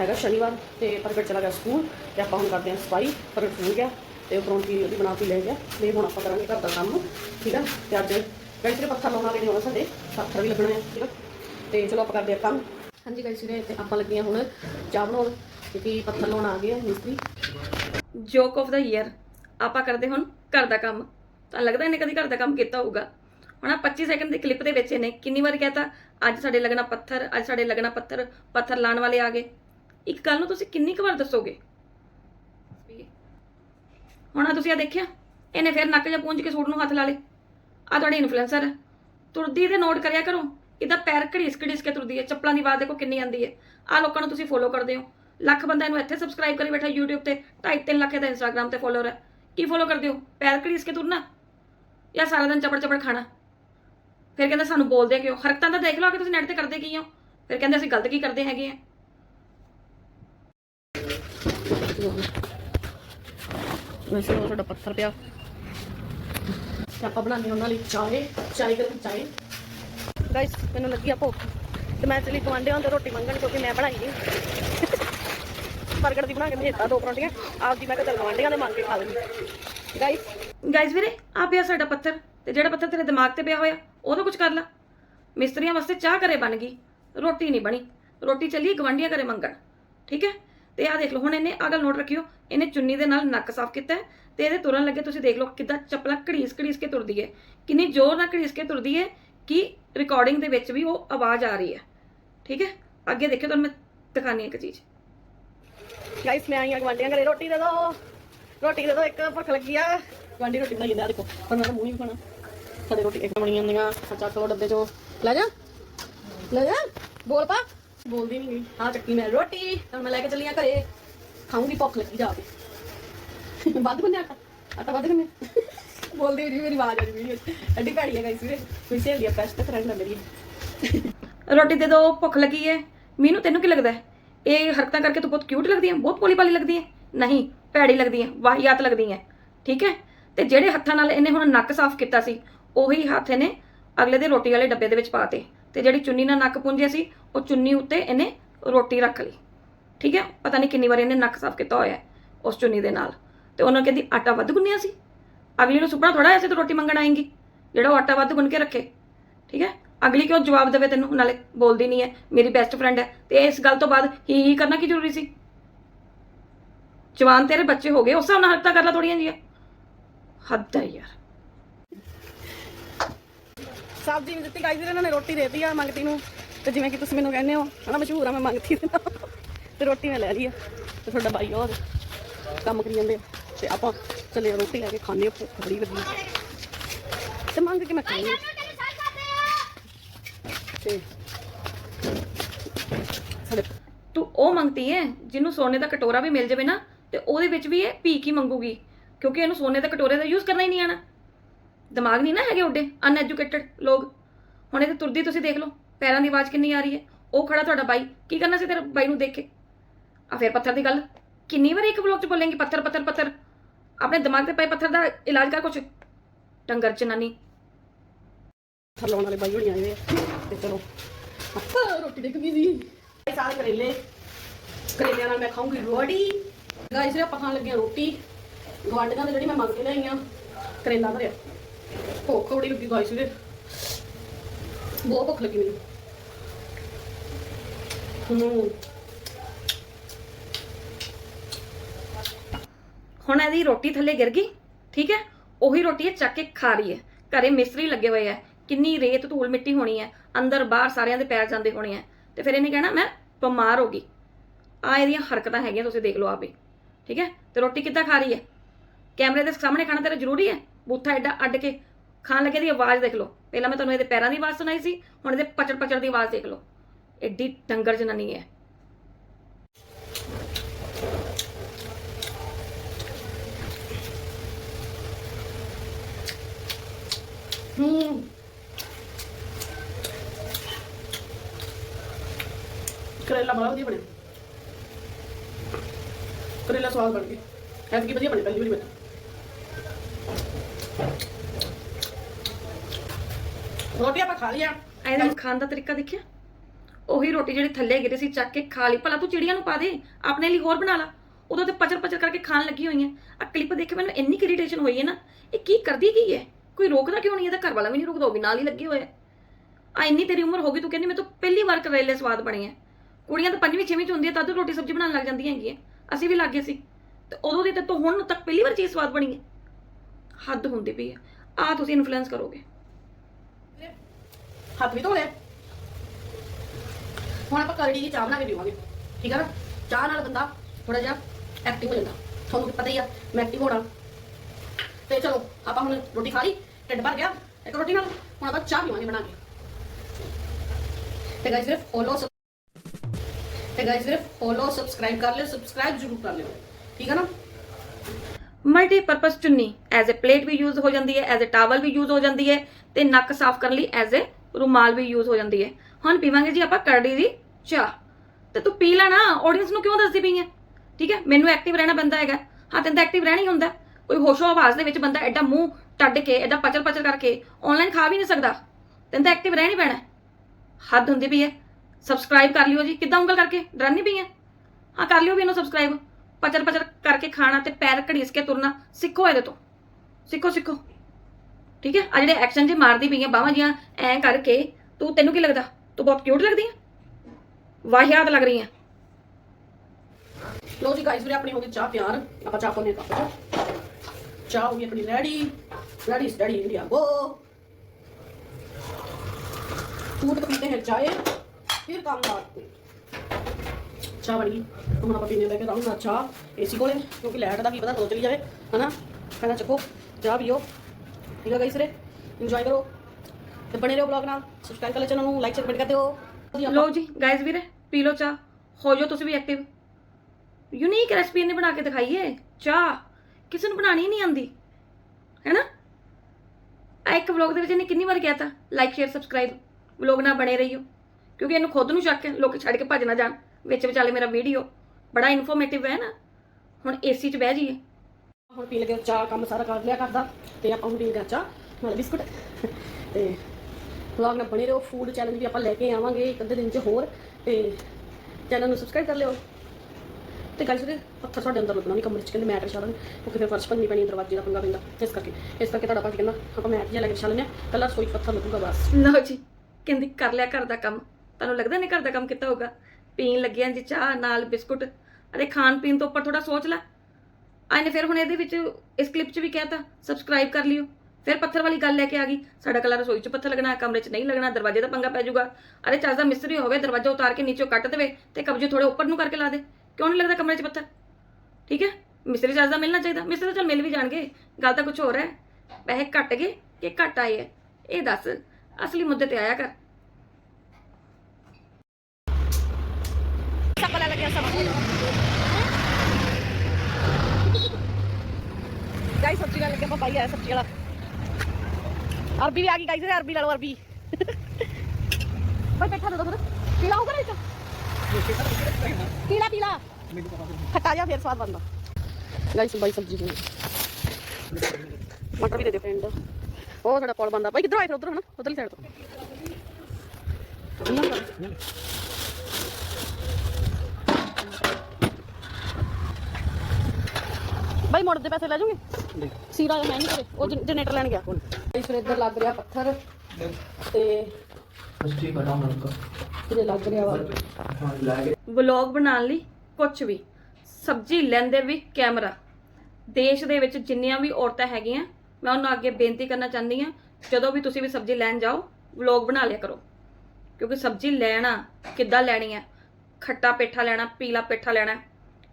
ਹੈਗਾ ਸ਼ਨੀਵਾਰ ਤੇ ਪ੍ਰਗਟ ਚਲਾ ਗਿਆ ਸਕੂਲ ਤੇ ਆਪਾਂ ਹੁਣ ਕਰਦੇ ਹਾਂ ਸਫ਼ਾਈ। ਪ੍ਰਗਟ ਸਕੂਲ ਗਿਆ ਤੇ ਉਹ ਪਰੌਂਠੀ ਉਹਦੀ ਬਣਾ ਕੇ ਲੈ ਗਿਆ। ਤੇ ਹੁਣ ਆਪਾਂ ਕਰਾਂਗੇ ਘਰ ਦਾ ਕੰਮ, ਠੀਕ ਆ? ਤੇ ਅੱਜ ਗਾਇਸ ਦੇ ਪੱਥਰ ਲਾਉਣਾ ਵਾਲੇ ਹੋਣਾ ਸਾਡੇ ਪੱਥਰ ਵੀ ਲੱਗਣੇ ਆ, ਠੀਕ ਆ? ਤੇ ਚਲੋ ਆਪਾਂ ਕਰਦੇ ਹਾਂ ਕੰਮ। ਹਾਂਜੀ ਗਾਇਸ, ਵੀਰੇ, ਤੇ ਆਪਾਂ ਲੱਗੀਆਂ ਹੁਣ ਚਾਹ ਬਣਾਉਣ, ਕਿਉਂਕਿ ਪੱਥਰ ਲਾਉਣ ਆ ਗਿਆ ਮਿਸਤਰੀ। ਜੋਕ ਆਫ ਦਾ ਈਅਰ ਆਪਾਂ ਕਰਦੇ ਹੁਣ ਘਰ ਦਾ ਕੰਮ। ਤਾਂ ਲੱਗਦਾ ਇਹਨੇ ਕਦੀ ਘਰ ਦਾ ਕੰਮ ਕੀਤਾ ਹੋਊਗਾ। ਹਣਾ 25 ਸੈਕਿੰਡ ਦੀ ਕਲਿੱਪ ਦੇ ਵਿੱਚ ਇਹਨੇ ਕਿੰਨੀ ਵਾਰ ਕਹਤਾ, ਅੱਜ ਸਾਡੇ ਲੱਗਣਾ ਪੱਥਰ, ਅੱਜ ਸਾਡੇ ਲੱਗਣਾ ਪੱਥਰ ਪੱਥਰ ਲਾਣ ਵਾਲੇ ਆ ਗਏ। ਇੱਕ ਗੱਲ ਨੂੰ ਤੁਸੀਂ ਕਿੰਨੀ ਕੁ ਵਾਰ ਦੱਸੋਗੇ? ਹੁਣ ਆ ਤੁਸੀਂ ਆ ਦੇਖਿਆ? ਇਹਨੇ ਫਿਰ ਨੱਕ ਜਾਂ ਪੂੰਝ ਕੇ ਸੂਟ ਨੂੰ ਹੱਥ ਲਾ ਲੇ ਆ ਤੁਹਾਡੀ ਇਨਫਲੂਐਂਸਰ ਹੈ। ਤੁਰਦੀ ਤੇ ਨੋਟ ਕਰਿਆ ਕਰੋ। ਇਹਦਾ ਪੈਰ ਘੜੀਸ ਘੜੀਸ ਕੇ ਤੁਰਦੀ ਹੈ। ਚੱਪਲਾਂ ਦੀ ਆਵਾਜ਼ ਦੇਖੋ ਕਿੰਨੀ ਆਂਦੀ ਹੈ। ਆ ਲੋਕਾਂ ਨੂੰ ਤੁਸੀਂ ਫੋਲੋ ਕਰਦੇ ਹੋ। ਲੱਖ ਬੰਦਾ ਇਹਨੂੰ ਇੱਥੇ ਸਬਸਕ੍ਰਾਈਬ ਕਰੀ ਬੈਠਾ YouTube ਤੇ। 2.5 ਲੱਖ ਦਾ Instagram ਤੇ ਫੋਲੋਅਰ ਹੈ। ਕੀ ਫੋਲੋ ਕਰਦੇ ਹੋ? ਪੈਰ ਘੜੀਸ ਕੇ ਤੁਰਨਾ? ਜਾਂ ਸਾਰਾ ਦਿਨ ਚਪੜ ਚਪੜ ਖਾਣਾ? ਫਿਰ ਕਹਿੰਦੇ ਸਾਨੂੰ ਬੋਲਦੇ ਕਿਉਂ? ਹਰਕਤਾਂ ਤਾਂ ਦੇਖ ਲਓ ਕਿ ਤੁਸੀਂ ਨੈਟ ਤੇ ਕਰਦੇ ਕੀ ਹੋ? ਫਿਰ ਕਹਿੰਦੇ ਅਸੀਂ ਗਲਤ ਕੀ ਕਰਦੇ ਹੈਗੇ ਆ। ਵੈਸੇ ਉਹ ਸਾਡਾ ਪੱਥਰ ਪਿਆ। ਤੇ ਆਪਾਂ ਬਣਾਉਂਦੇ ਉਹਨਾਂ ਲਈ ਚਾਏ ਚਾਏ ਗਰਮ ਚਾਏ। ਗਾਇਸ ਮੈਨੂੰ ਲੱਗੀ ਆ ਭੁੱਖ। ਤੇ ਮੈਂ ਚਲੀ ਗਵਾਂਢੀਆਂ ਤੇ ਰੋਟੀ ਮੰਗਣ ਕਿਉਂਕਿ ਮੈਂ ਬਣਾਈ ਨਹੀਂ ਬਰਗਰ ਦੀ ਬਣਾ ਕੇ ਭੇਜਤਾ ਦੋ ਪਰੌਂਠੀਆਂ। ਆਪਦੀ ਮੈਂ ਕਿਹਾ ਚੱਲ ਗਵਾਂਢੀਆਂ ਦੇ ਮੰਗ ਕੇ ਖਾ ਲੈਂਦੀ ਗਾਇਸ ਗਾਇਜ਼ ਵੀਰੇ, ਆ ਪਿਆ ਸਾਡਾ ਪੱਥਰ। ਤੇ ਜਿਹੜਾ ਪੱਥਰ ਤੇਰੇ ਦਿਮਾਗ ਤੇ ਪਿਆ ਹੋਇਆ ਉਹਦਾ ਕੁਝ ਕਰ ਲੈ। ਮਿਸਤਰੀਆਂ ਵਾਸਤੇ ਚਾਹ ਘਰੇ ਬਣ ਗਈ, ਰੋਟੀ ਨਹੀਂ ਬਣੀ। ਰੋਟੀ ਚੱਲੀ ਗਵਾਂਢੀਆਂ ਘਰੇ ਮੰਗਣ। ਠੀਕ ਹੈ? ਤੇ ਆ ਦੇਖ ਲਓ, ਹੁਣ ਇਹਨੇ ਆ ਨੋਟ ਰੱਖਿਓ ਇਹਨੇ ਚੁੰਨੀ ਦੇ ਨਾਲ ਨੱਕ ਸਾਫ਼ ਕੀਤਾ ਹੈ ਤੇ ਇਹਦੇ ਤੁਰਨ ਲੱਗੇ ਤੁਸੀਂ ਦੇਖ ਲਓ ਕਿੱਦਾਂ ਚੱਪਲਾਂ ਘੜੀਸ ਘੜੀਸ ਕੇ ਤੁਰਦੀ ਹੈ। ਕਿੰਨੀ ਜ਼ੋਰ ਨਾਲ ਘੜੀਸ ਕੇ ਤੁਰਦੀ ਹੈ ਕਿ ਰਿਕਾਰਡਿੰਗ ਦੇ ਵਿੱਚ ਵੀ ਉਹ ਆਵਾਜ਼ ਆ ਰਹੀ ਹੈ। ਠੀਕ ਹੈ? ਅੱਗੇ ਦੇਖਿਓ, ਤੁਹਾਨੂੰ ਮੈਂ ਦਿਖਾਣੀ ਇੱਕ ਚੀਜ਼। ਗਾਇਸ ਮੈਂ ਆਈ ਆ ਘਰੇ, ਰੋਟੀ ਦੇ ਦੋ। ਰੋਟੀ ਦੇ ਦੋ, ਇੱਕ ਭੁੱਖ ਲੱਗੀ ਆ। ਗਵਾਂਢੀ ਰੋਟੀ ਬਣਾਈ ਜਾਂਦੇ, ਦੇਖੋ, ਪਰ ਮੈਂ ਤਾਂ ਮੂੰਹ ਨਹੀਂ ਖਾਣਾ। ਸਾਡੇ ਰੋਟੀ ਇੱਕ ਬਣੀ ਜਾਂਦੀਆਂ ਚੱਕ ਲੋ ਡੱਬੇ ਚੋਂ। ਲੈ ਜਾ। ਲੈ ਜਾ। ਬੋਲ ਪਾ। ਬੋਲਦੀ ਨਹੀਂ ਗਈ ਆ ਚੱਕੀ ਮੈਂ ਰੋਟੀ ਤਾਂ ਮੈਂ ਲੈ ਕੇ ਚੱਲੀ ਆ ਘਰੇ। ਖਾਊਂਗੀ, ਭੁੱਖ ਲੱਗੀ ਜਾ ਕੇ। ਵੱਧ ਬੰਨਿਆ ਆਟਾ ਆਟਾ ਵੱਧ ਬੰਨਿਆ ਬੋਲਦੀ ਵੀ ਮੇਰੀ ਆਵਾਜ਼ ਆ ਰਹੀ ਵੀਡੀਓ ਐਡੀ ਭੈੜੀ ਆ ਗਾਇਸ ਵੀਰੇ। ਕੋਈ ਸਹੇਲੀ ਆ ਬੈਸਟ ਫਰੈਂਡ ਆ ਮੇਰੀ। ਰੋਟੀ ਦੇ ਦੋ, ਭੁੱਖ ਲੱਗੀ ਹੈ ਮੈਨੂੰ, ਤੈਨੂੰ ਕੀ ਲੱਗਦਾ? ਇਹ ਹਰਕਤਾਂ ਕਰਕੇ ਤੂੰ ਬਹੁਤ ਕਿਊਟ ਲੱਗਦੀ ਹੈ ਬਹੁਤ ਪੋਲੀ ਪਾਲੀ ਲੱਗਦੀ ਹੈ ਨਹੀਂ, ਭੈੜੀ ਲੱਗਦੀ ਹੈ ਵਾਹੀਆਤ ਲੱਗਦੀ ਹੈ ਠੀਕ ਹੈ ਤੇ ਜਿਹੜੇ ਹੱਥਾਂ ਨਾਲ ਇਹਨੇ ਹੁਣ ਨੱਕ ਸਾਫ਼ ਕੀਤਾ ਸੀ, ਉਹੀ ਹੱਥ ਇਹਨੇ ਅਗਲੇ ਦੇ ਰੋਟੀ ਵਾਲੇ ਡੱਬੇ ਦੇ ਵਿੱਚ ਪਾਤੇ ਤੇ ਜਿਹੜੀ ਚੁੰਨੀ ਨਾਲ ਨੱਕ ਪੁੰਝਿਆ ਸੀ, ਉਹ ਚੁੰਨੀ ਉੱਤੇ ਇਹਨੇ ਰੋਟੀ ਰੱਖ ਲਈ। ਠੀਕ ਹੈ? ਪਤਾ ਨਹੀਂ ਕਿੰਨੀ ਵਾਰ ਇਹਨੇ ਨੱਕ ਸਾਫ਼ ਕੀਤਾ ਹੋਇਆ ਉਸ ਚੁੰਨੀ ਦੇ ਨਾਲ। ਤੇ ਉਹਨਾਂ ਕਹਿੰਦੀ, ਆਟਾ ਵੱਧ ਗੁੰਨਿਆ ਸੀ। ਅਗਲੀ ਨੂੰ ਸੁਪਨਾ ਥੋੜਾ ਐਸੇ ਤਾਂ ਰੋਟੀ ਮੰਗਣ ਆਏਗੀ। ਜਿਹੜਾ ਉਹ ਆਟਾ ਵੱਧ ਗੁੰਨ ਕੇ ਰੱਖੇ। ਠੀਕ ਹੈ? ਅਗਲੀ ਕਿਉਂ ਜਵਾਬ ਦੇਵੇ ਤੈਨੂੰ? ਨਾਲੇ ਬੋਲਦੀ ਨਹੀਂ ਹੈ। ਮੇਰੀ ਬੈਸਟ ਫਰੈਂਡ ਹੈ। ਤੇ ਇਸ ਗੱਲ ਤੋਂ ਬਾਅਦ ਹੀ ਹੀ ਕਰਨਾ ਕੀ ਜ਼ਰੂਰੀ ਸੀ? ਜਵਾਨ ਤੇਰੇ ਬੱਚੇ ਹੋ ਗਏ। ਉਸ ਹਿਸਾਬ ਨਾਲ ਹਰਕਤਾਂ ਕਰ ਲਾ ਥੋੜੀਆਂ ਜੀਆਂ ਹੱਦ ਹੈ ਯਾਰ। ਸਬਜ਼ੀ ਵੀ ਦਿੱਤੀ ਗਾਈ ਵੀਰੇ ਇਹਨਾਂ ਨੇ ਰੋਟੀ ਦੇਤੀ ਆ ਮੰਗਤੀ ਨੂੰ। ਤੇ ਜਿਵੇਂ ਕਿ ਤੁਸੀਂ ਮੈਨੂੰ ਕਹਿੰਦੇ ਹੋ ਹਨਾ ਮਸ਼ਹੂਰ ਆ ਮੈਂ ਮੰਗਤੀ ਦੇ ਨਾਲ। ਤੇ ਰੋਟੀ ਮੈਂ ਲੈ ਲਈ ਆ ਤੇ ਤੁਹਾਡਾ ਬਾਈ ਹੋਰ ਕੰਮ ਕਰੀ ਜਾਂਦੇ ਆ। ਤੇ ਆਪਾਂ ਚੱਲੇ ਰੋਟੀ ਲੈ ਕੇ ਖਾਣੇ ਭੁੱਖ ਬੜੀ ਲੱਗੀ। ਤੇ ਮੰਗ ਕੇ ਮੈਂ ਖਾਣੀ। ਤੇ ਸਾਡੇ ਤੂੰ ਉਹ ਮੰਗਤੀ ਹੈ ਜਿਹਨੂੰ ਸੋਨੇ ਦਾ ਕਟੋਰਾ ਵੀ ਮਿਲ ਜਾਵੇ ਨਾ ਤੇ ਉਹਦੇ ਵਿੱਚ ਵੀ ਇਹ ਪੀ ਕੀ ਮੰਗੂਗੀ। ਕਿਉਂਕਿ ਇਹਨੂੰ ਸੋਨੇ ਦੇ ਕਟੋਰੇ ਦਾ ਯੂਜ਼ ਕਰਨਾ ਹੀ ਨਹੀਂ ਆਣਾ। ਦਿਮਾਗ ਨਹੀਂ ਨਾ ਹੈਗੇ ਉੱਡੇ ਅਨਐਜੂਕੇਟਡ ਲੋਕ। ਹੁਣ ਇਹਦੇ ਤੁਰਦੀ ਤੁਸੀਂ ਦੇਖ ਲਓ, ਪੈਰਾਂ ਦੀ ਆਵਾਜ਼ ਕਿੰਨੀ ਆ ਰਹੀ ਹੈ। ਉਹ ਖੜਾ ਤੁਹਾਡਾ ਬਾਈ, ਕੀ ਕਰਨਾ ਸੀ ਤੇਰੇ ਬਾਈ ਨੂੰ ਦੇਖ ਕੇ? ਆ ਫਿਰ ਪੱਥਰ ਦੀ ਗੱਲ। ਕਿੰਨੀ ਵਾਰੀ ਇੱਕ ਬਲੌਗ 'ਚ ਬੋਲੇਂਗੀ, ਪੱਥਰ ਪੱਥਰ ਪੱਥਰ? ਆਪਣੇ ਦਿਮਾਗ ਤੇ ਪਏ ਪੱਥਰ ਦਾ ਇਲਾਜ ਕਰ ਕੁਛ? ਟੰਗਰ ਚ ਨਾਨੀ ਪੱਥਰ ਲਾਉਣ ਵਾਲੇ ਬਾਈ ਹੋਣੀ ਆਏ ਹੋਏ ਆ। ਤੇ ਚਲੋ, ਆਪਾਂ ਰੋਟੀ ਦੇ ਕਮੀ ਦੀ ਸਾਰੇ ਕਰੇਲੇ। ਕਰੇਲਿਆਂ ਨਾਲ ਮੈਂ ਖਾਊਂਗੀ ਰੋਟੀ। ਗਾਇਸ ਰੇ ਆਪਾਂ ਖਾਣ ਰੋਟੀ। ਗਵਾਂਢੀਆਂ ਦੇ ਜਿਹੜੀ ਮੈਂ ਮੰਗ ਕੇ ਲਿਆਈ ਆ, ਕਰੇਲਾ ਧਰਿਆ ਭੁੱਖ ਬੜੀ ਲੱਗੀ ਗਾਇਸ ਰੇ ਬਹੁਤ ਭੁੱਖ ਲੱਗੀ ਮੈਨੂੰ। ਹੂੰ। ਹੁਣ ਇਹਦੀ ਰੋਟੀ ਥੱਲੇ ਗਿਰ ਗਈ, ਠੀਕ ਹੈ? ਉਹੀ ਰੋਟੀ ਇਹ ਚੱਕ ਕੇ ਖਾ ਰਹੀ ਹੈ। ਘਰੇ ਮਿਸਤਰੀ ਲੱਗੇ ਹੋਏ ਆ। ਕਿੰਨੀ ਰੇਤ ਧੂਲ ਮਿੱਟੀ ਹੋਣੀ ਹੈ। ਅੰਦਰ ਬਾਹਰ ਸਾਰਿਆਂ ਦੇ ਪੈਰ ਜਾਂਦੇ ਹੋਣੇ ਆ। ਤੇ ਫਿਰ ਇਹਨੇ ਕਹਿਣਾ, ਮੈਂ ਬਿਮਾਰ ਹੋ ਗਈ। ਆ ਇਹਦੀਆਂ ਹਰਕਤਾਂ ਹੈਗੀਆਂ, ਤੁਸੀਂ ਦੇਖ ਲਓ ਆਪੇ। ਠੀਕ ਹੈ? ਤੇ ਰੋਟੀ ਕਿੱਦਾਂ ਖਾ ਰਹੀ ਹੈ? ਕੈਮਰੇ ਦੇ ਸਾਹਮਣੇ ਖਾਣਾ ਤੇਰਾ ਜ਼ਰੂਰੀ ਹੈ? ਬੂਥਾ ਐਡਾ ਅੱਡ ਕੇ ਖਾਣ ਲੱਗੇ ਦੀ ਆਵਾਜ਼ ਦੇਖ ਲਓ। ਪਹਿਲਾਂ ਮੈਂ ਤੁਹਾਨੂੰ ਇਹਦੇ ਪੈਰਾਂ ਦੀ ਆਵਾਜ਼ ਸੁਣਾਈ ਸੀ, ਹੁਣ ਇਹਦੇ ਪਚੜ ਪਚੜ ਦੀ ਆਵਾਜ਼ ਦੇਖ ਲਓ। ਐਡੀ ਡੰਗਰ ਜਨਾਨੀ ਹੈ। ਹੂੰ। ਕਰੇਲਾ ਬੜਾ ਵਧੀਆ ਬਣਿਆ। ਕਰੇਲਾ ਸਵਾਦ ਬਣ ਗਿਆ। ਐਤਕੀ ਵਧੀਆ ਬਣੇ ਪਹਿਲੀ ਵਾਰੀ ਬਣਾ ਰੋਟੀ ਆਪਾਂ ਖਾ ਲਿਆ ਇਹਦੇ ਖਾਣ ਦਾ ਤਰੀਕਾ ਦੇਖਿਆ? ਉਹੀ ਰੋਟੀ ਜਿਹੜੀ ਥੱਲੇ ਗਿਰੇ ਸੀ, ਚੱਕ ਕੇ ਖਾ ਲਈ ਭਲਾ ਤੂੰ ਚਿੜੀਆਂ ਨੂੰ ਪਾ ਦੇ, ਆਪਣੇ ਲਈ ਹੋਰ ਬਣਾ ਲਾ। ਉਦੋਂ ਤੇ ਪਚਰ ਪਚਰ ਕਰਕੇ ਖਾਣ ਲੱਗੀ ਹੋਈ ਹੈ ਆ ਕਲਿੱਪ ਦੇਖ ਕੇ ਮੈਨੂੰ ਇੰਨੀ ਇਰੀਟੇਸ਼ਨ ਹੋਈ ਹੈ ਨਾ। ਇਹ ਕੀ ਕਰਦੀ ਕੀ ਹੈ? ਕੋਈ ਰੋਕਦਾ ਕਿਉਂ ਨਹੀਂ? ਇਹਦਾ ਘਰ ਵਾਲਾ ਵੀ ਨਹੀਂ ਰੋਕਦਾ, ਉਹ ਵੀ ਨਾਲ ਹੀ ਲੱਗੇ ਹੋਏ ਆ। ਇੰਨੀ ਤੇਰੀ ਉਮਰ ਹੋ ਗਈ, ਤੂੰ ਕਹਿੰਦੀ ਮੈਂ ਤਾਂ ਪਹਿਲੀ ਵਾਰ ਕਰੇਲੇ ਸਵਾਦ ਬਣੇ ਆ। ਕੁੜੀਆਂ ਤਾਂ ਪੰਜਵੀਂ, ਛੇਵੀਂ ਚ ਹੁੰਦੀਆਂ ਤਦ ਰੋਟੀ ਸਬਜ਼ੀ ਬਣਾਉਣ ਲੱਗ ਜਾਂਦੀਆਂ ਹੈਗੀਆਂ। ਅਸੀਂ ਵੀ ਲੱਗ ਗਏ ਸੀ। ਤੇ ਉਦੋਂ ਦੀ ਤੇ ਤੋਂ ਹੁਣ ਤੱਕ ਪਹਿਲੀ ਵਾਰ ਚੀਜ਼ ਸਵਾਦ ਬਣੀ ਹੈ। ਹੱਦ ਹੁੰਦੀ ਪਈ ਹੈ। ਆ ਤੁਸੀਂ ਇਨਫਲੂਐਂਸ ਕਰੋਗੇ। ਹੱਥ ਵੀ ਧੋ ਲਏ ਹੁਣ ਆਪਾਂ ਕਰੜੀ ਦੀ ਚਾਹ ਬਣਾ ਕੇ ਪੀਵਾਂਗੇ। ਠੀਕ ਹੈ ਨਾ? ਚਾਹ ਨਾਲ ਬੰਦਾ ਥੋੜਾ ਜਿਹਾ ਐਕਟਿਵ ਹੋ ਜਾਂਦਾ। ਤੁਹਾਨੂੰ ਪਤਾ ਹੀ ਆ, ਮੈਂ ਐਕਟਿਵ ਹੋਣਾ। ਤੇ ਚਲੋ, ਆਪਾਂ ਹੁਣ ਰੋਟੀ ਖਾ ਲਈ, ਢਿੱਡ ਭਰ ਗਿਆ। ਇੱਕ ਰੋਟੀ ਨਾਲ ਹੁਣ ਆਪਾਂ ਚਾਹ ਪੀਵਾਂਗੇ ਬਣਾ ਕੇ ਤੇ ਗਾਇਸ ਸਿਰਫ ਫੋਲੋ ਤੇ ਗਾਇਸ ਸਿਰਫ ਫੋਲੋ ਸਬਸਕ੍ਰਾਈਬ ਕਰ ਲਿਓ ਸਬਸਕ੍ਰਾਈਬ ਜ਼ਰੂਰ ਕਰ ਲਿਓ। ਠੀਕ ਹੈ ਨਾ? ਮਲਟੀ ਪਰਪਸ ਚੁੰਨੀ ਐਜ਼ ਅ ਪਲੇਟ ਵੀ ਯੂਜ਼ ਹੋ ਜਾਂਦੀ ਹੈ ਐਜ਼ ਅ ਟਾਵਲ ਵੀ ਯੂਜ਼ ਹੋ ਜਾਂਦੀ ਹੈ, ਤੇ ਨੱਕ ਸਾਫ਼ ਕਰਨ ਲਈ ਐਜ਼ ਅ ਰੁਮਾਲ ਵੀ ਯੂਜ਼ ਹੋ ਜਾਂਦੀ ਹੈ। ਹੁਣ ਪੀਵਾਂਗੇ ਜੀ ਆਪਾਂ ਕਰੜੀ ਦੀ ਚਾਹ। ਤੇ ਤੂੰ ਪੀ ਲੈਣਾ ਆਡੀਅנס ਨੂੰ ਕਿਉਂ ਦੱਸਦੀ ਪਈ ਹੈ? ਠੀਕ ਹੈ, ਮੈਨੂੰ ਐਕਟਿਵ ਰਹਿਣਾ ਬੰਦਾ ਹੈਗਾ। ਹਾਂ, ਤੈਨੂੰ ਤਾਂ ਐਕਟਿਵ ਰਹਿਣਾ ਹੀ ਹੁੰਦਾ। ਕੋਈ ਹੋਸ਼ੋ ਆਵਾਜ਼ ਦੇ ਵਿੱਚ ਬੰਦਾ ਐਡਾ ਮੂੰਹ ਟੱਡ ਕੇ, ਐਡਾ ਪਚਰ ਪਚਰ ਕਰਕੇ ਆਨਲਾਈਨ ਖਾ ਵੀ ਨਹੀਂ ਸਕਦਾ। ਤੈਨੂੰ ਤਾਂ ਐਕਟਿਵ ਰਹਿਣਾ ਹੀ ਪੈਣਾ ਹੱਦ ਹੁੰਦੀ ਪਈ ਹੈ। ਸਬਸਕ੍ਰਾਈਬ ਕਰ ਲਿਓ ਜੀ। ਕਿੱਦਾਂ ਉਂਗਲ ਕਰਕੇ? ਡਰਨ ਪਈ ਹੈ? ਹਾਂ, ਕਰ ਲਿਓ ਵੀ ਇਹਨੂੰ ਸਬਸਕ੍ਰਾਈਬ ਪਚਰ ਪਚਰ ਕਰਕੇ ਖਾਣਾ ਤੇ ਪੈਰ ਘੜੀਸ ਕੇ ਤੁਰਨਾ ਸਿੱਖੋ ਇਹਦੇ ਤੋਂ। ਸਿੱਖੋ ਸਿੱਖੋ। ਠੀਕ ਹੈ ਆ ਜਿਹੜੇ ਐਕਸ਼ਨ ਜੇ ਮਾਰਦੀ ਪਈਆਂ ਬਾਹਾਂ ਜੀਆਂ ਐ ਕਰਕੇ ਤੂੰ ਤੈਨੂੰ ਕੀ ਲੱਗਦਾ ਤੂੰ ਬਹੁਤ ਕਿਊਟ ਲੱਗਦੀ ਹੈ ਵਾਹਿਆਤ ਲੱਗ ਰਹੀ ਹੈ ਲੋ ਜੀ ਗਾਇਸ ਵੀਰੇ ਆਪਣੀ ਹੋ ਗਈ ਚਾਹ ਤਿਆਰ ਆਪਾਂ ਚਾਹ ਪਾਉਂਦੇ ਕੱਪ ਚ ਚਾਹ ਹੋ ਗਈ ਆਪਣੀ ready ready study India go दूध को पीते हैं चाय फिर काम बात ਚਾਹ ਬਣ ਗਈ ਹੁਣ ਆਪਾਂ ਪੀਣੇ ਲੈ ਕੇ ਰਾਉਂਡ ਨਾਲ ਚਾਹ ਏਸੀ ਕੋਲੇ ਕਿਉਂਕਿ ਲਾਈਟ ਦਾ ਕੀ ਪਤਾ ਕਦੋਂ ਚਲੀ ਜਾਵੇ ਹਨਾ ਕਹਿੰਦਾ ਚੱਕੋ ਚਾਹ ਪੀਓ ਠੀਕ ਹੈ ਗਾਇਸ ਵੀਰੇ? ਇੰਜੋਏ ਕਰੋ। ਤੇ ਬਣੇ ਰਹੋ ਬਲੌਗ ਨਾਲ। ਸਬਸਕ੍ਰਾਈਬ ਕਰ ਲੈ ਚੈਨਲ ਨੂੰ ਲਾਈਕ ਸ਼ੇਅਰ ਕਮੈਂਟ ਕਰਦੇ ਹੋ ਲੋ ਜੀ ਗਾਇਜ਼ ਵੀਰੇ, ਪੀ ਲੋ ਚਾਹ। ਹੋ ਜਾਓ ਤੁਸੀਂ ਵੀ ਐਕਟਿਵ ਯੂਨੀਕ ਰੈਸਪੀ ਇਹਨੇ ਬਣਾ ਕੇ ਦਿਖਾਈ ਹੈ ਚਾਹ। ਕਿਸੇ ਨੂੰ ਬਣਾਣੀ ਨਹੀਂ ਆਉਂਦੀ। ਹੈਨਾ? ਆ ਇੱਕ ਵਲੌਗ ਦੇ ਵਿੱਚ ਇਹਨੇ ਕਿੰਨੀ ਵਾਰ ਕਿਹਾ ਤਾ ਲਾਈਕ ਸ਼ੇਅਰ ਸਬਸਕ੍ਰਾਈਬ ਵਲੌਗ ਨਾਲ ਬਣੇ ਰਹੀਓ। ਕਿਉਂਕਿ ਇਹਨੂੰ ਖੁਦ ਨੂੰ ਸ਼ੱਕ ਹੈ, ਲੋਕ ਛੱਡ ਕੇ ਭੱਜ ਨਾ ਜਾਣ। ਵਿੱਚ ਵਿਚਾਲੇ ਮੇਰਾ ਵੀਡੀਓ ਬੜਾ ਇਨਫੋਰਮੇਟਿਵ ਹੈ ਨਾ। ਹੁਣ ਏਸੀ 'ਚ ਬਹਿ ਜਾਈਏ। ਹੁਣ ਪੀ ਲਗੇ ਚਾਹ, ਕੰਮ ਸਾਰਾ ਕਰ ਲਿਆ ਕਰਦਾ ਤੇ ਆਪਾਂ ਹੁਣ ਪੀ ਲਗੇ ਚਾਹ, ਨਾਲ ਬਿਸਕੁਟ। ਤੇ ਵਲੌਗ ਨਾਲ ਬਣੇ ਰਹੋ ਫੂਡ ਚੈਲੰਜ ਵੀ ਆਪਾਂ ਲੈ ਕੇ ਆਵਾਂਗੇ ਇੱਕ ਅੱਧੇ ਦਿਨ ਚ ਹੋਰ। ਤੇ ਚੈਨਲ ਨੂੰ ਸਬਸਕ੍ਰਾਈਬ ਕਰ ਲਿਓ। ਤੇ ਗੱਲ ਵੀਰੇ, ਪੱਥਰ ਤੁਹਾਡੇ ਅੰਦਰ ਲੱਗਣਾ ਨਹੀਂ ਕਮਰੇ ਚ ਕਹਿੰਦੇ ਮੈਟ ਵਿਛਾ ਦੇਣ। ਕਿਉਂਕਿ ਫਿਰ ਫਰਸ਼ ਪੰਨੀ ਪੈਣੀ, ਦਰਵਾਜ਼ੇ ਦਾ ਪੰਗਾ ਪੈਂਦਾ। ਇਸ ਕਰਕੇ ਇਸ ਕਰਕੇ ਤੁਹਾਡਾ ਭਾਜੀ ਕਹਿੰਦਾ, ਆਪਾਂ ਮੈਟ ਜਿਹਾ ਲੈ ਕੇ ਵਿਛਾ ਲੈਂਦੇ ਹਾਂ। ਕੱਲਾ ਸੋਈ ਪੱਥਰ ਲੱਗੂਗਾ ਬਸ। ਲਓ ਜੀ, ਕਹਿੰਦੀ ਕਰ ਲਿਆ ਘਰ ਦਾ ਕੰਮ। ਤੁਹਾਨੂੰ ਲੱਗਦਾ ਨਹੀਂ ਘਰ ਦਾ ਕੰਮ ਕੀਤਾ ਹੋਗਾ ਪੀਣ ਲੱਗਿਆ ਜੀ ਚਾਹ, ਨਾਲ ਬਿਸਕੁਟ। ਅਰੇ ਖਾਣ ਪੀਣ ਤੋਂ ਉੱਪਰ ਥੋੜਾ ਸੋਚ ਲੈ। ਆਇਨੇ ਫਿਰ ਹੁਣ ਇਹਦੇ ਵਿੱਚ, ਇਸ ਕਲਿੱਪ 'ਚ ਵੀ ਕਹਿਤਾ ਸਬਸਕ੍ਰਾਈਬ ਕਰ ਲਿਓ। ਫਿਰ ਪੱਥਰ ਵਾਲੀ ਗੱਲ ਲੈ ਕੇ ਆ ਗਈ। ਸਾਡਾ ਕਲਾ ਰਸੋਈ 'ਚ ਪੱਥਰ ਲੱਗਣਾ, ਕਮਰੇ 'ਚ ਨਹੀਂ ਲੱਗਣਾ, ਦਰਵਾਜ਼ੇ ਦਾ ਪੰਗਾ ਪੈ ਜਾਊਗਾ। ਅਰੇ ਚੱਜ ਦਾ ਮਿਸਤਰੀ ਹੋਵੇ, ਦਰਵਾਜ਼ਾ ਉਤਾਰ ਕੇ ਨੀਚੋਂ ਕੱਟ ਦੇਵੇ ਤੇ ਕਬਜੇ ਥੋੜੇ ਉੱਪਰ ਨੂੰ ਕਰਕੇ ਲਾ ਦੇ। ਕਿਉਂ ਨਹੀਂ ਲੱਗਦਾ ਕਮਰੇ 'ਚ ਪੱਥਰ? ਠੀਕ ਹੈ? ਮਿਸਤਰੀ ਚੱਜ ਦਾ ਮਿਲਣਾ ਚਾਹੀਦਾ। ਮਿਸਤਰੀ ਚੱਲ ਮਿਲ ਵੀ ਜਾਣਗੇ। ਗੱਲ ਤਾਂ ਕੁਝ ਹੋਰ ਹੈ। ਪੈਸੇ ਘਟ ਗਏ ਕਿ ਘਟ ਆਏ ਹੈ? ਇਹ ਦੱਸ, ਅਸਲੀ ਮੁੱਦੇ ਤੇ ਆਇਆ ਕਰ। ਸਭ ਲੱਗਿਆ ਸਭ ਗਾਇਸ ਸਬਜ਼ੀ ਲੈਣ ਲੱਗੇ ਪਾਪਾ ਆਇਆ ਸਬਜ਼ੀ ਵਾਲਾ। ਅਰਬੀ ਵੀ ਆ ਗਈ ਗਾਇਸ ਅਰਬੀ ਲੈ ਲਓ, ਅਰਬੀ। ਬਈ, ਬੈਠਾ ਦੋ ਦੋ ਪੀਲਾ ਹੋਊਗਾ ਨਾ ਪੀਲਾ ਪੀਲਾ। ਖੱਟਾ ਜਿਹਾ ਫੇਰ ਸਵਾਦ ਬਣਦਾ। ਗਾਇਸ ਬਾਈ ਸਬਜ਼ੀ ਦੀ ਮਟਰ ਵੀ ਦੇ ਦੇ ਫਰੈਂਡ ਉਹ ਸਾਡਾ ਪੌਲ ਬੰਦਾ ਬਾਈ, ਕਿੱਧਰ ਆਏ ਫਿਰ? ਉਧਰ ਹਨਾ? ਉਧਰਲੀ ਸਾਈਡ ਤੋਂ। ਮੋੜ ਦੇ ਪੈਸੇ ਲੈ ਜੂਗੇ ਸੀਰਾ ਮੈਂ ਨਹੀਂ ਕਰੇ ਉਹ ਜਨਰੇਟਰ ਲੈਣ ਗਿਆ। ਫਿਰ ਇੱਧਰ ਲੱਗ ਰਿਹਾ ਪੱਥਰ। ਤੇ ਤੇ ਲੱਗ ਰਿਹਾ ਵਾ। ਵਲੌਗ ਬਣਾਉਣ ਲਈ ਕੁਝ ਵੀ ਸਬਜ਼ੀ ਲੈਂਦੇ ਵੀ ਕੈਮਰਾ। ਦੇਸ਼ ਦੇ ਵਿੱਚ ਜਿੰਨੀਆਂ ਵੀ ਔਰਤਾਂ ਹੈਗੀਆਂ ਮੈਂ ਉਹਨਾਂ ਅੱਗੇ ਬੇਨਤੀ ਕਰਨਾ ਚਾਹੁੰਦੀ ਹਾਂ ਜਦੋਂ ਵੀ ਤੁਸੀਂ ਵੀ ਸਬਜ਼ੀ ਲੈਣ ਜਾਓ ਵਲੌਗ ਬਣਾ ਲਿਆ ਕਰੋ। ਕਿਉਂਕਿ ਸਬਜ਼ੀ ਲੈਣਾ ਕਿੱਦਾਂ ਲੈਣੀ ਹੈ? ਖੱਟਾ ਪੇਠਾ ਲੈਣਾ ਪੀਲਾ ਪੇਠਾ ਲੈਣਾ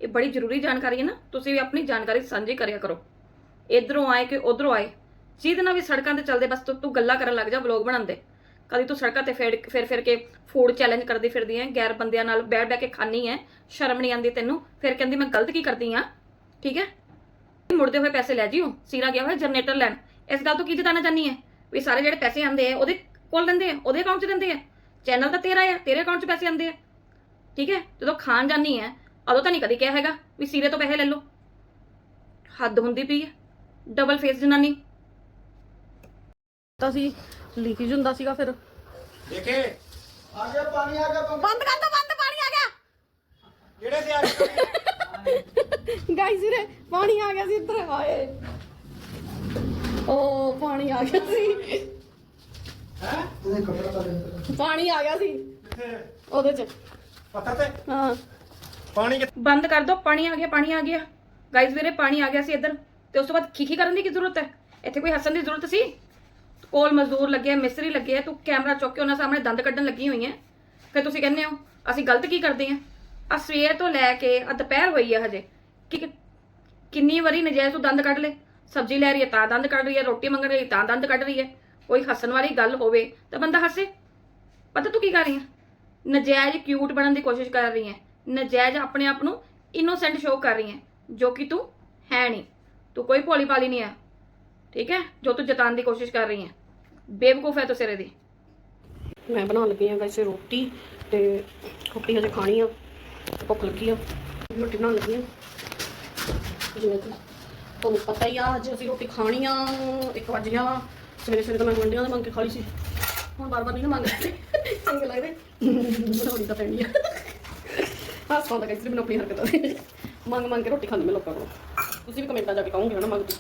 ਇਹ ਬੜੀ ਜ਼ਰੂਰੀ ਜਾਣਕਾਰੀ ਹੈ ਨਾ, ਤੁਸੀਂ ਵੀ ਆਪਣੀ ਜਾਣਕਾਰੀ ਸਾਂਝੀ ਕਰਿਆ ਕਰੋ। ਇਧਰੋਂ ਆਏ ਕਿ ਉਧਰੋਂ ਆਏ? ਜਿਹਦੇ ਨਾਲ ਵੀ ਸੜਕਾਂ ਤੇ ਚੱਲਦੇ, ਬਸ ਤੂੰ ਗੱਲਾਂ ਕਰਨ ਲੱਗ ਜਾ ਵਲੌਗ ਬਣਾਉਂਦੇ ਕਦੀ ਤੂੰ ਸੜਕਾਂ ਤੇ ਫਿਰ ਫਿਰ ਫਿਰ ਕੇ ਫੂਡ ਚੈਲੰਜ ਕਰਦੀ ਫਿਰਦੀ ਐ ਗੈਰ ਬੰਦਿਆਂ ਨਾਲ ਬੈਠ ਬੈਠ ਕੇ ਖਾਣੀ ਐ ਸ਼ਰਮ ਨਹੀਂ ਆਉਂਦੀ ਤੈਨੂੰ, ਫਿਰ ਕਹਿੰਦੀ ਮੈਂ ਗਲਤ ਕੀ ਕਰਦੀ ਆ? ਠੀਕ ਹੈ? ਮੁੜਦੇ ਹੋਏ ਪੈਸੇ ਲੈ ਜਿਓ, ਸੀਰਾ ਗਿਆ ਹੋਇਆ ਜਨਰੇਟਰ ਲੈਣ। ਇਸ ਗੱਲ ਤੋਂ ਕੀ ਜਤਾਨਾ ਚਾਹਨੀ ਹੈ? ਵੀ ਸਾਰੇ ਜਿਹੜੇ ਪੈਸੇ ਆਉਂਦੇ ਆ ਉਹਦੇ ਕੋਲ ਦਿੰਦੇ ਆ ਉਹਦੇ ਅਕਾਊਂਟ 'ਚ ਦਿੰਦੇ ਆ ਚੈਨਲ ਤਾਂ ਤੇਰਾ ਆ, ਤੇਰੇ ਅਕਾਊਂਟ 'ਚ ਪੈਸੇ ਆਉਂਦੇ ਆ ਠੀਕ ਹੈ? ਜਦੋਂ ਖਾਣ ਜਾਨੀ ਹੈ ਉਦੋਂ ਤਾਂ ਨਹੀਂ ਕਦੀ ਕਿਹਾ ਹੈਗਾ ਵੀ ਸੀਰੇ ਤੋਂ ਪੈਸੇ ਲੈ ਲਓ। ਹੱਦ ਹੁੰਦੀ ਪਈ ਹੈ। ਡਬਲ ਫੇਸ ਜਨਾਨੀ। ਤਾਂ ਸੀ ਲੀਕੇਜ ਹੁੰਦਾ ਸੀਗਾ ਫਿਰ। ਦੇਖੇ? ਬੰਦ ਕਰ ਦੋ ਬੰਦ ਪਾਣੀ ਆ ਗਿਆ। ਜਿਹੜੇ ਤੇ ਆ ਗਾਈਸ ਵੀਰੇ ਪਾਣੀ ਆ ਗਿਆ ਸੀ ਇੱਧਰ ਹਾਏ ਓ ਪਾਣੀ ਆ ਗਿਆ ਸੀ। ਪਾਣੀ ਆ ਗਿਆ ਸੀ। ਉਹਦੇ ਚ। ਪੱਥਰ ਤੇ? ਹਾਂ। ਪਾਣੀ ਬੰਦ ਕਰ ਦੋ, ਪਾਣੀ ਆ ਗਿਆ, ਪਾਣੀ ਆ ਗਿਆ। ਗਾਇਜ਼ ਵੀਰੇ, ਪਾਣੀ ਆ ਗਿਆ ਸੀ ਇੱਧਰ। ਤੇ ਉਸ ਤੋਂ ਬਾਅਦ ਖੀਖੀ ਕਰਨ ਦੀ ਕੀ ਜ਼ਰੂਰਤ ਹੈ? ਇੱਥੇ ਕੋਈ ਹੱਸਣ ਦੀ ਜ਼ਰੂਰਤ ਸੀ? ਕੋਲ ਮਜ਼ਦੂਰ ਲੱਗੇ ਆ, ਮਿਸਤਰੀ ਲੱਗੇ ਆ, ਤੂੰ ਕੈਮਰਾ ਚੁੱਕ ਕੇ ਉਹਨਾਂ ਸਾਹਮਣੇ ਦੰਦ ਕੱਢਣ ਲੱਗੀ ਹੋਈ ਐ ਫਿਰ ਤੁਸੀਂ ਕਹਿੰਦੇ ਹੋ, ਅਸੀਂ ਗਲਤ ਕੀ ਕਰਦੇ ਆ ਆ ਸਵੇਰ ਤੋਂ ਲੈ ਕੇ ਆ ਦੁਪਹਿਰ ਹੋਈ ਆ ਹਜੇ। ਕਿ ਕਿ- ਕਿੰਨੀ ਵਾਰੀ ਨਜਾਇਜ਼ ਤੂੰ ਦੰਦ ਕੱਢ ਲੈ ਸਬਜ਼ੀ ਲੈ ਰਹੀ ਹੈ, ਤਾਂ ਦੰਦ ਕੱਢ ਰਹੀ ਹੈ, ਰੋਟੀ ਮੰਗਣ ਗਈ ਤਾਂ ਦੰਦ ਕੱਢ ਰਹੀ ਹੈ। ਕੋਈ ਹੱਸਣ ਵਾਲੀ ਗੱਲ ਹੋਵੇ, ਤਾਂ ਬੰਦਾ ਹੱਸੇ। ਪਤਾ ਤੂੰ ਕੀ ਕਰ ਰਹੀ ਹੈ? ਨਜਾਇਜ਼ ਕਿਊਟ ਬਣਨ ਦੀ ਕੋਸ਼ਿਸ਼ ਕਰ ਰਹੀ ਹੈ। ਨਜਾਇਜ਼ ਆਪਣੇ ਆਪ ਨੂੰ ਇਨੋਸੈਂਟ ਸ਼ੋ ਕਰ ਰਹੀ ਹੈ, ਜੋ ਕਿ ਤੂੰ ਹੈ ਨਹੀਂ। ਤੂੰ ਕੋਈ ਭੋਲੀ ਭਾਲੀ ਨਹੀਂ ਹੈ, ਠੀਕ ਹੈ? ਜੋ ਤੂੰ ਜਤਾਉਣ ਦੀ ਕੋਸ਼ਿਸ਼ ਕਰ ਰਹੀ ਹੈ। ਬੇਵਕੂਫ ਹੈ ਤੂੰ ਸਿਰੇ ਦੀ। ਮੈਂ ਬਣਾਉਣ ਲੱਗੀ ਆ ਗਾਇਸ ਰੋਟੀ ਤੇ ਰੋਟੀ ਹਜੇ ਖਾਣੀ ਆ, ਭੁੱਖ ਲੱਗੀ ਆ। ਰੋਟੀ ਬਣਾਉਣ ਲੱਗੀ ਆ ਜਿਵੇਂ ਕਿ ਤੁਹਾਨੂੰ ਪਤਾ ਹੀ ਆ, ਅੱਜ ਅਸੀਂ ਰੋਟੀ ਖਾਣੀ ਆ 1 ਵਜ ਗਿਆ। ਸਵੇਰੇ ਸਵੇਰੇ ਤਾਂ ਮੈਂ ਗੁੰਡਿਆਂ ਦੇ ਮੰਗ ਕੇ ਖਾ ਲਈ ਸੀ। ਹੁਣ ਬਾਰ ਬਾਰ ਨਹੀਂ ਨਾ ਮੰਗਦੇ। ਚੰਗੇ ਲੱਗਦੇ। ਬਣਾਉਣੀ ਤਾਂ ਪੈਣੀ ਆ। ਹਾਸਾਂ ਦਾ ਗਾਇਸ ਮੈਨੂੰ ਆਪਣੀ ਹਰਕਤਾਂ ਦੇ। ਮੰਗ ਮੰਗ ਕੇ ਰੋਟੀ ਖਾਂਦੀ ਮੈਂ ਲੋਕਾਂ ਕੋਲੋਂ। ਤੁਸੀਂ ਵੀ ਕਮੈਂਟਾਂ ਜਾ ਕੇ ਕਹੋਗੇ ਨਾ ਮੰਗਦੀ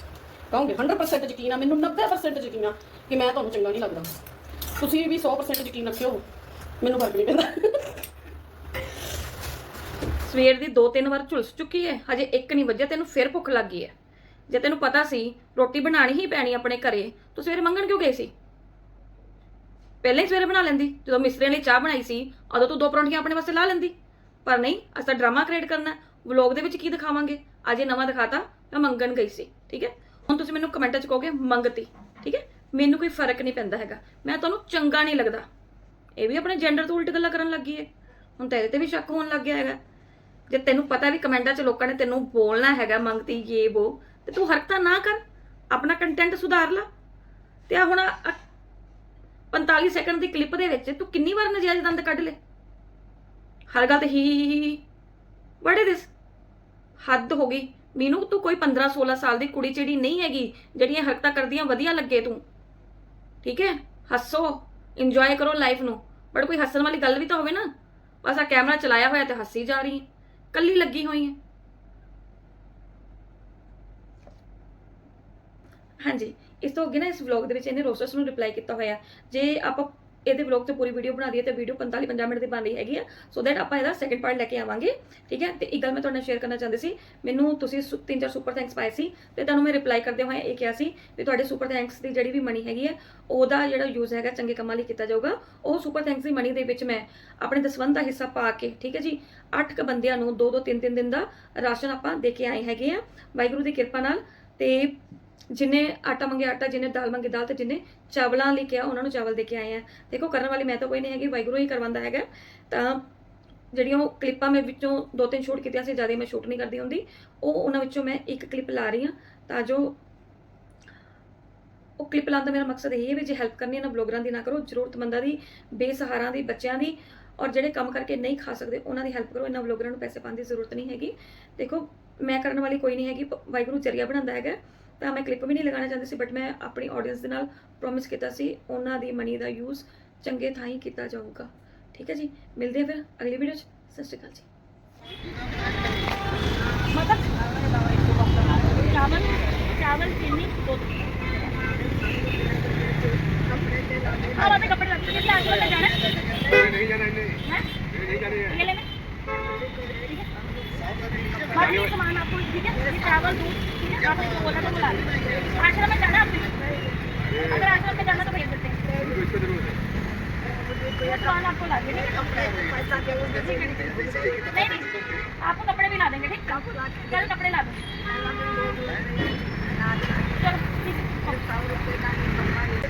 ਕਹੋਗੇ 100% ਯਕੀਨ ਆ, ਮੈਨੂੰ 90% ਯਕੀਨ ਆ ਕਿ ਮੈਂ ਤੁਹਾਨੂੰ ਚੰਗਾ ਨਹੀਂ ਲੱਗਦਾ। ਤੁਸੀਂ ਵੀ 100% ਯਕੀਨ ਰੱਖਿਓ, ਮੈਨੂੰ ਫ਼ਰਕ ਨਹੀਂ ਪੈਂਦਾ। ਸਵੇਰ ਦੀ ਦੋ ਤਿੰਨ ਵਾਰ ਝੁਲਸ ਚੁੱਕੀ ਹੈ ਹਜੇ ਇੱਕ ਨਹੀਂ ਵੱਜਿਆ, ਤੈਨੂੰ ਫਿਰ ਭੁੱਖ ਲੱਗ ਗਈ ਹੈ ਜੇ ਤੈਨੂੰ ਪਤਾ ਸੀ, ਰੋਟੀ ਬਣਾਣੀ ਹੀ ਪੈਣੀ ਆਪਣੇ ਘਰੇ, ਤੂੰ ਸਵੇਰੇ ਮੰਗਣ ਕਿਉਂ ਗਈ ਸੀ? ਪਹਿਲਾਂ ਹੀ ਸਵੇਰੇ ਬਣਾ ਲੈਂਦੀ, ਜਦੋਂ ਮਿਸਤਰੀਆਂ ਲਈ ਚਾਹ ਬਣਾਈ ਸੀ, ਉਦੋਂ ਤੂੰ ਦੋ ਪਰੌਂਠੀਆਂ ਆਪਣੇ ਵਾਸਤੇ ਲਾ ਲੈਂਦੀ। ਪਰ ਨਹੀਂ ਅਸਾਂ ਤਾਂ ਡਰਾਮਾ ਕ੍ਰੀਏਟ ਕਰਨਾ ਵਲੌਗ ਦੇ ਵਿੱਚ ਕੀ ਦਿਖਾਵਾਂਗੇ? ਅੱਜ ਇਹ ਨਵਾਂ ਦਿਖਾਤਾ, ਮੈਂ ਮੰਗਣ ਗਈ ਸੀ, ਠੀਕ ਹੈ? ਹੁਣ ਤੁਸੀਂ ਮੈਨੂੰ ਕਮੈਂਟਾਂ 'ਚ ਕਹੋਗੇ, ਮੰਗਤੀ, ਠੀਕ ਹੈ? ਮੈਨੂੰ ਕੋਈ ਫ਼ਰਕ ਨਹੀਂ ਪੈਂਦਾ ਹੈਗਾ। ਮੈਂ ਤੁਹਾਨੂੰ ਚੰਗਾ ਨਹੀਂ ਲੱਗਦਾ। ਇਹ ਵੀ ਆਪਣੇ ਜੈਂਡਰ ਤੋਂ ਉਲਟ ਗੱਲਾਂ ਕਰਨ ਲੱਗੀ ਹੈ। ਹੁਣ ਤੇਰੇ ਤੇ ਵੀ ਸ਼ੱਕ ਹੋਣ ਲੱਗ ਗਿਆ ਹੈਗਾ। ਜੇ ਤੈਨੂੰ ਪਤਾ ਵੀ ਕਮੈਂਟਾਂ 'ਚ ਲੋਕਾਂ ਨੇ ਤੈਨੂੰ ਬੋਲਣਾ ਹੈਗਾ, ਮੰਗਤੀ ਇਹ ਬੋ ਤੇ ਤੂੰ ਹਰਕਤਾਂ ਨਾ ਕਰ। ਆਪਣਾ ਕੰਟੈਂਟ ਸੁਧਾਰ ਲੈ। ਤੇ ਆ ਹੁਣ ਆਹ 45 ਸੈਕਿੰਡ ਦੀ ਕਲਿੱਪ ਦੇ ਵਿੱਚ ਤੂੰ ਕਿੰਨੀ ਵਾਰ ਨਜਾਇਜ਼ ਦੰਦ ਕੱਢ ਲੈ ਹਰ ਗੱਲ ਤੇ ਹੀ ਹੀ ਵਾਟ ਇਜ਼ ਦਿਸ ਹੱਦ ਹੋ ਗਈ। ਮੈਨੂੰ, ਤੂੰ ਕੋਈ 15 16 ਸਾਲ ਦੀ ਕੁੜੀ ਚਿੜੀ ਨਹੀਂ ਹੈਗੀ, ਜਿਹੜੀਆਂ ਹਰਕਤਾਂ ਕਰਦੀਆਂ, ਵਧੀਆ ਲੱਗੇ ਤੂੰ। ਠੀਕ ਹੈ? ਹੱਸੋ। ਇੰਜੋਏ ਕਰੋ ਲਾਈਫ ਨੂੰ। ਬਟ ਕੋਈ ਹੱਸਣ ਵਾਲੀ ਗੱਲ ਵੀ ਤਾਂ ਹੋਵੇ ਨਾ। ਬਸ ਆ ਕੈਮਰਾ ਚਲਾਇਆ ਹੋਇਆ ਤੇ ਹੱਸੀ ਜਾ ਰਹੀ ਹੈ। ਕੱਲੀ ਲੱਗੀ ਹੋਈ ਹੈ। ਹਾਂਜੀ। ਇਸ ਤੋਂ ਅੱਗੇ ਨਾ ਇਸ ਵਲੌਗ ਦੇ ਵਿੱਚ ਇਹਨੇ ਰੋਸਟਰਸ ਨੂੰ ਰਿਪਲਾਈ ਕੀਤਾ ਹੋਇਆ। ਜੇ ਆਪਾਂ ਇਹਦੇ ਵਲੌਗ ਤੇ ਪੂਰੀ ਵੀਡੀਓ ਬਣਾ ਦਈਏ ਤੇ ਵੀਡੀਓ 45 50 ਮਿੰਟ ਦੀ ਬਣ ਰਹੀ ਹੈਗੀ ਆ। ਸੋ ਦੈਟ ਆਪਾਂ ਇਹਦਾ ਸੈਕੰਡ ਪਾਰਟ ਲੈ ਕੇ ਆਵਾਂਗੇ, ਠੀਕ ਹੈ? ਤੇ ਇੱਕ ਗੱਲ ਮੈਂ ਤੁਹਾਡੇ ਨਾਲ ਸ਼ੇਅਰ ਕਰਨਾ ਚਾਹੁੰਦੀ ਸੀ, ਮੈਨੂੰ ਤੁਸੀਂ ਸੁ- ਤਿੰਨ ਚਾਰ ਸੁਪਰ ਥੈਂਕਸ ਪਾਏ ਸੀ ਤੇ ਤੁਹਾਨੂੰ ਮੈਂ ਰਿਪਲਾਈ ਕਰਦੇ ਹੋਏ ਇਹ ਕਿਹਾ ਸੀ ਵੀ ਤੁਹਾਡੇ ਸੁਪਰ ਥੈਂਕਸ ਦੀ ਜਿਹੜੀ ਵੀ ਮਨੀ ਹੈਗੀ ਹੈ ਉਹਦਾ ਜਿਹੜਾ ਯੂਜ਼ ਹੈਗਾ ਚੰਗੇ ਕੰਮਾਂ ਲਈ ਕੀਤਾ ਜਾਊਗਾ। ਉਹ ਸੁਪਰ ਥੈਂਕਸ ਦੀ ਮਨੀ ਦੇ ਵਿੱਚ ਮੈਂ ਆਪਣੇ ਦਸਵੰਧ ਦਾ ਹਿੱਸਾ ਪਾ ਕੇ, ਠੀਕ ਹੈ ਜੀ? 8 ਕ ਬੰਦਿਆਂ ਨੂੰ 2 2 3 3 ਦਿਨ ਦਾ ਰਾਸ਼ਨ ਆਪਾਂ ਦੇ ਕੇ ਆਏ ਹੈਗੇ ਆ। ਵਾਹਿਗੁਰੂ ਦੀ ਕਿਰਪਾ ਨਾਲ ਤੇ ਜਿਨੇ ਆਟਾ ਮੰਗੇ ਆਟਾ, ਜਿਨੇ ਦਾਲ ਮੰਗੇ ਦਾਲ ਤੇ ਜਿਨੇ ਚਾਵਲਾਂ ਲਈ ਕਿਹਾ, ਉਹਨਾਂ ਨੂੰ ਚਾਵਲ ਦੇ ਕੇ ਆਏ ਆ। ਦੇਖੋ, ਕਰਨ ਵਾਲੀ ਮੈਂ ਤਾਂ ਕੋਈ ਨਹੀਂ ਹੈਗੀ, ਵਾਹਿਗੁਰੂ ਹੀ ਕਰਵਾਉਂਦਾ ਹੈਗਾ। ਤਾਂ ਜਿਹੜੀਆਂ ਉਹ ਕਲਿੱਪਾਂ ਮੈਂ ਵਿੱਚੋਂ ਦੋ ਤਿੰਨ ਸ਼ੂਟ ਕੀਤੀਆਂ ਸੀ, ਜ਼ਿਆਦਾ ਮੈਂ ਸ਼ੂਟ ਨਹੀਂ ਕਰਦੀ ਹੁੰਦੀ। ਉਹ ਉਹਨਾਂ ਵਿੱਚੋਂ ਮੈਂ ਇੱਕ ਕਲਿੱਪ ਲਾ ਰਹੀ ਹਾਂ ਤਾਂ ਜੋ ਉਹ ਕਲਿੱਪ ਲਾਉਣ ਦਾ ਮੇਰਾ ਮਕਸਦ ਇਹ ਹੈ ਵੀ ਜੇ ਹੈਲਪ ਕਰਨੀ ਹੈ ਨਾ ਬਲੌਗਰਾਂ ਦੀ, ਨਾ ਕਰੋ, ਜ਼ਰੂਰਤਮੰਦਾਂ ਦੀ, ਬੇਸਹਾਰਾ ਦੀ, ਬੱਚਿਆਂ ਦੀ, ਔਰ ਜਿਹੜੇ ਕੰਮ ਕਰਕੇ ਨਹੀਂ ਖਾ ਸਕਦੇ, ਉਹਨਾਂ ਦੀ ਹੈਲਪ ਕਰੋ। ਇਹਨਾਂ ਬਲੌਗਰਾਂ ਨੂੰ ਪੈਸੇ ਪਾਉਣ ਦੀ ਜ਼ਰੂਰਤ ਨਹੀਂ ਹੈਗੀ। ਦੇਖੋ, ਮੈਂ ਕਰਨ ਵਾਲੀ ਕੋਈ ਨਹੀਂ ਹੈਗੀ ਵਾਹਿਗੁਰੂ ਜਰੀਆ ਬਣਾਉਂਦਾ ਹੈਗਾ। ਤਾਂ ਮੈਂ ਕਲਿੱਪ ਵੀ ਨਹੀਂ ਲਗਾਉਣਾ ਚਾਹੁੰਦੀ ਸੀ ਬਟ ਮੈਂ ਆਪਣੀ ਆਡੀਅנס ਦੇ ਨਾਲ ਪ੍ਰੋਮਿਸ ਕੀਤਾ ਸੀ ਉਹਨਾਂ ਦੀ ਮਨੀ ਦਾ ਯੂਜ਼ ਚੰਗੇ ਥਾਂ ਹੀ ਕੀਤਾ ਜਾਊਗਾ ਠੀਕ ਹੈ ਜੀ ਮਿਲਦੇ ਆ ਫਿਰ ਅਗਲੀ ਵੀਡੀਓ 'ਚ ਸਤਿ ਸ਼੍ਰੀ ਅਕਾਲ ਜੀ चावल चावल चीनी धोती हाँ बातें कपड़े लगते हैं कितने आगे जाना है नहीं जाना नहीं जाना ये लेना ठीक है बाकी सामान आपको ठीक है चावल दूध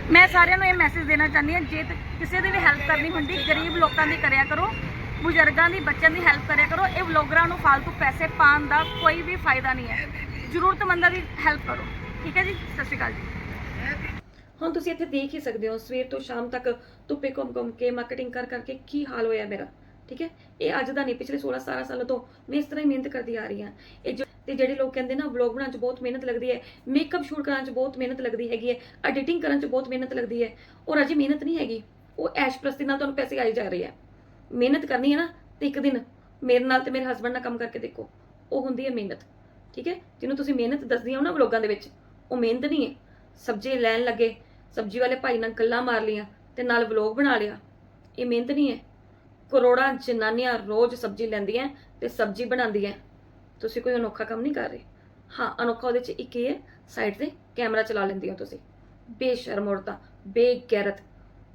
ਮੈਂ ਸਾਰਿਆਂ ਨੂੰ ਇਹ ਮੈਸੇਜ ਦੇਣਾ ਚਾਹੁੰਦੀ ਹਾਂ, ਜੇ ਕਿਸੇ ਦੀ ਵੀ ਹੈਲਪ ਕਰਨੀ ਹੁੰਦੀ, ਗਰੀਬ ਲੋਕਾਂ ਦੀ ਕਰਿਆ ਕਰੋ, ਬਜ਼ੁਰਗਾਂ ਦੀ, ਬੱਚਿਆਂ ਦੀ ਹੈਲਪ ਕਰਿਆ ਕਰੋ, ਇਹ ਵਲੋਗਰਾਂ ਨੂੰ ਫालतू ਪੈਸੇ ਪਾਣ ਦਾ ਕੋਈ ਵੀ ਫਾਇਦਾ ਨਹੀਂ ਹੈ। ਜ਼ਰੂਰਤਮੰਦਾਂ ਦੀ ਹੈਲਪ ਕਰੋ। ਠੀਕ ਹੈ ਜੀ? ਸਤਿ ਸ਼੍ਰੀ ਅਕਾਲ ਜੀ। ਹੁਣ ਤੁਸੀਂ ਇੱਥੇ ਦੇਖ ਹੀ ਸਕਦੇ ਹੋ, ਸਵੇਰ ਤੋਂ ਸ਼ਾਮ ਤੱਕ ਧੁੱਪੇ ਘੁੰਮ ਘੁੰਮ ਕੇ ਮਾਰਕੀਟਿੰਗ ਕਰ ਕਰਕੇ ਕੀ ਹਾਲ ਹੋਇਆ ਮੇਰਾ। ਠੀਕ ਹੈ? ਇਹ ਅੱਜ ਦਾ ਨਹੀਂ, ਪਿਛਲੇ 16 17 ਸਾਲਾਂ ਤੋਂ ਮੈਂ ਇਸ ਤਰ੍ਹਾਂ ਹੀ ਮਿਹਨਤ ਕਰਦੀ ਆ ਰਹੀ ਹਾਂ। ਇਹ ਜੋ- ਤੇ ਜਿਹੜੇ ਲੋਕ ਕਹਿੰਦੇ ਨਾ ਵਲੌਗ ਬਣਾਉਣ 'ਚ ਬਹੁਤ ਮਿਹਨਤ ਲੱਗਦੀ ਹੈ ਮੇਕਅਪ ਸ਼ੂਟ ਕਰਨ 'ਚ ਬਹੁਤ ਮਿਹਨਤ ਲੱਗਦੀ ਹੈਗੀ ਹੈ ਐਡੀਟਿੰਗ ਕਰਨ 'ਚ ਬਹੁਤ ਮਿਹਨਤ ਲੱਗਦੀ ਹੈ। ਔਰ ਅਜੇ ਮਿਹਨਤ ਨਹੀਂ ਹੈਗੀ। ਉਹ ਐਸ਼ ਪ੍ਰਸਤੀ ਨਾਲ ਤੁਹਾਨੂੰ ਪੈਸੇ ਆਈ ਜਾ ਰਹੇ ਆ ਮਿਹਨਤ ਕਰਨੀ ਹੈ ਨਾ, ਤੇ ਇੱਕ ਦਿਨ ਮੇਰੇ ਨਾਲ ਤੇ ਮੇਰੇ ਹਸਬੰਡ ਨਾਲ ਕੰਮ ਕਰਕੇ ਦੇਖੋ। ਉਹ ਹੁੰਦੀ ਹੈ ਮਿਹਨਤ। ਠੀਕ ਹੈ? ਜਿਹਨੂੰ ਤੁਸੀਂ ਮਿਹਨਤ ਦੱਸਦੀ ਹੋ ਨਾ ਵਲੋਗਾਂ ਦੇ ਵਿੱਚ, ਉਹ ਮਿਹਨਤ ਨਹੀਂ ਹੈ। ਸਬਜ਼ੀ ਲੈਣ ਲੱਗੇ, ਸਬਜ਼ੀ ਵਾਲੇ ਭਾਈ ਨਾਲ ਗੱਲਾਂ ਮਾਰ ਲੀਆਂ ਤੇ ਨਾਲ ਵਲੋਗ ਬਣਾ ਲਿਆ। ਇਹ ਮਿਹਨਤ ਨਹੀਂ ਹੈ। ਕਰੋੜਾਂ ਜਨਾਨੀਆਂ ਰੋਜ਼ ਸਬਜ਼ੀ ਲੈਂਦੀਆਂ ਤੇ ਸਬਜ਼ੀ ਬਣਾਉਂਦੀਆਂ। ਤੁਸੀਂ ਕੋਈ ਅਨੋਖਾ ਕੰਮ ਨਹੀਂ ਕਰ ਰਹੇ। ਹਾਂ, ਅਨੋਖਾ ਉਹਦੇ ਚ ਇੱਕ ਇਹ ਹੈ ਸਾਈਡ ਤੇ ਕੈਮਰਾ ਚਲਾ ਲੈਂਦੀ ਹੋ ਤੁਸੀਂ। ਬੇਸ਼ਰਮ ਔਰਤਾਂ, ਬੇਗੈਰਤ,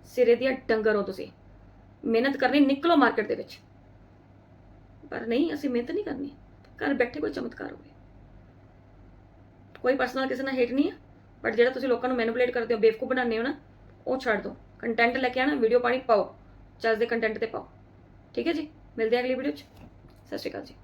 ਸਿਰੇ ਦੀਆਂ ਡੰਗਰ ਹੋ ਤੁਸੀਂ। ਮਿਹਨਤ ਕਰਨੀ ਨਿਕਲੋ ਮਾਰਕੀਟ ਦੇ ਵਿੱਚ। ਪਰ ਨਹੀਂ, ਅਸੀਂ ਮਿਹਨਤ ਨਹੀਂ ਕਰਨੀ। ਘਰ ਬੈਠੇ ਕੋਈ ਚਮਤਕਾਰ ਹੋਵੇ। ਕੋਈ ਪਰਸਨਲ ਕਿਸੇ ਨਾਲ ਹੇਟ ਨਹੀਂ ਹੈ ਬਟ ਜਿਹੜਾ ਤੁਸੀਂ ਲੋਕਾਂ ਨੂੰ ਮੈਨੀਪੂਲੇਟ ਕਰਦੇ ਹੋ, ਬੇਵਕੂਫ ਬਣਾਉਂਦੇ ਹੋ ਨਾ, ਉਹ ਛੱਡ ਦਿਓ। ਕੰਟੈਂਟ ਲੈ ਕੇ ਆਣਾ ਵੀਡੀਓ ਪਾਣੀ ਪਾਓ, ਚੱਜ ਦੇ ਕੰਟੈਂਟ ਤੇ ਪਾਓ। ਠੀਕ ਹੈ ਜੀ? ਮਿਲਦੇ ਹਾਂ ਅਗਲੀ ਵੀਡੀਓ 'ਚ। ਸਤਿ ਸ਼੍ਰੀ ਅਕਾਲ ਜੀ।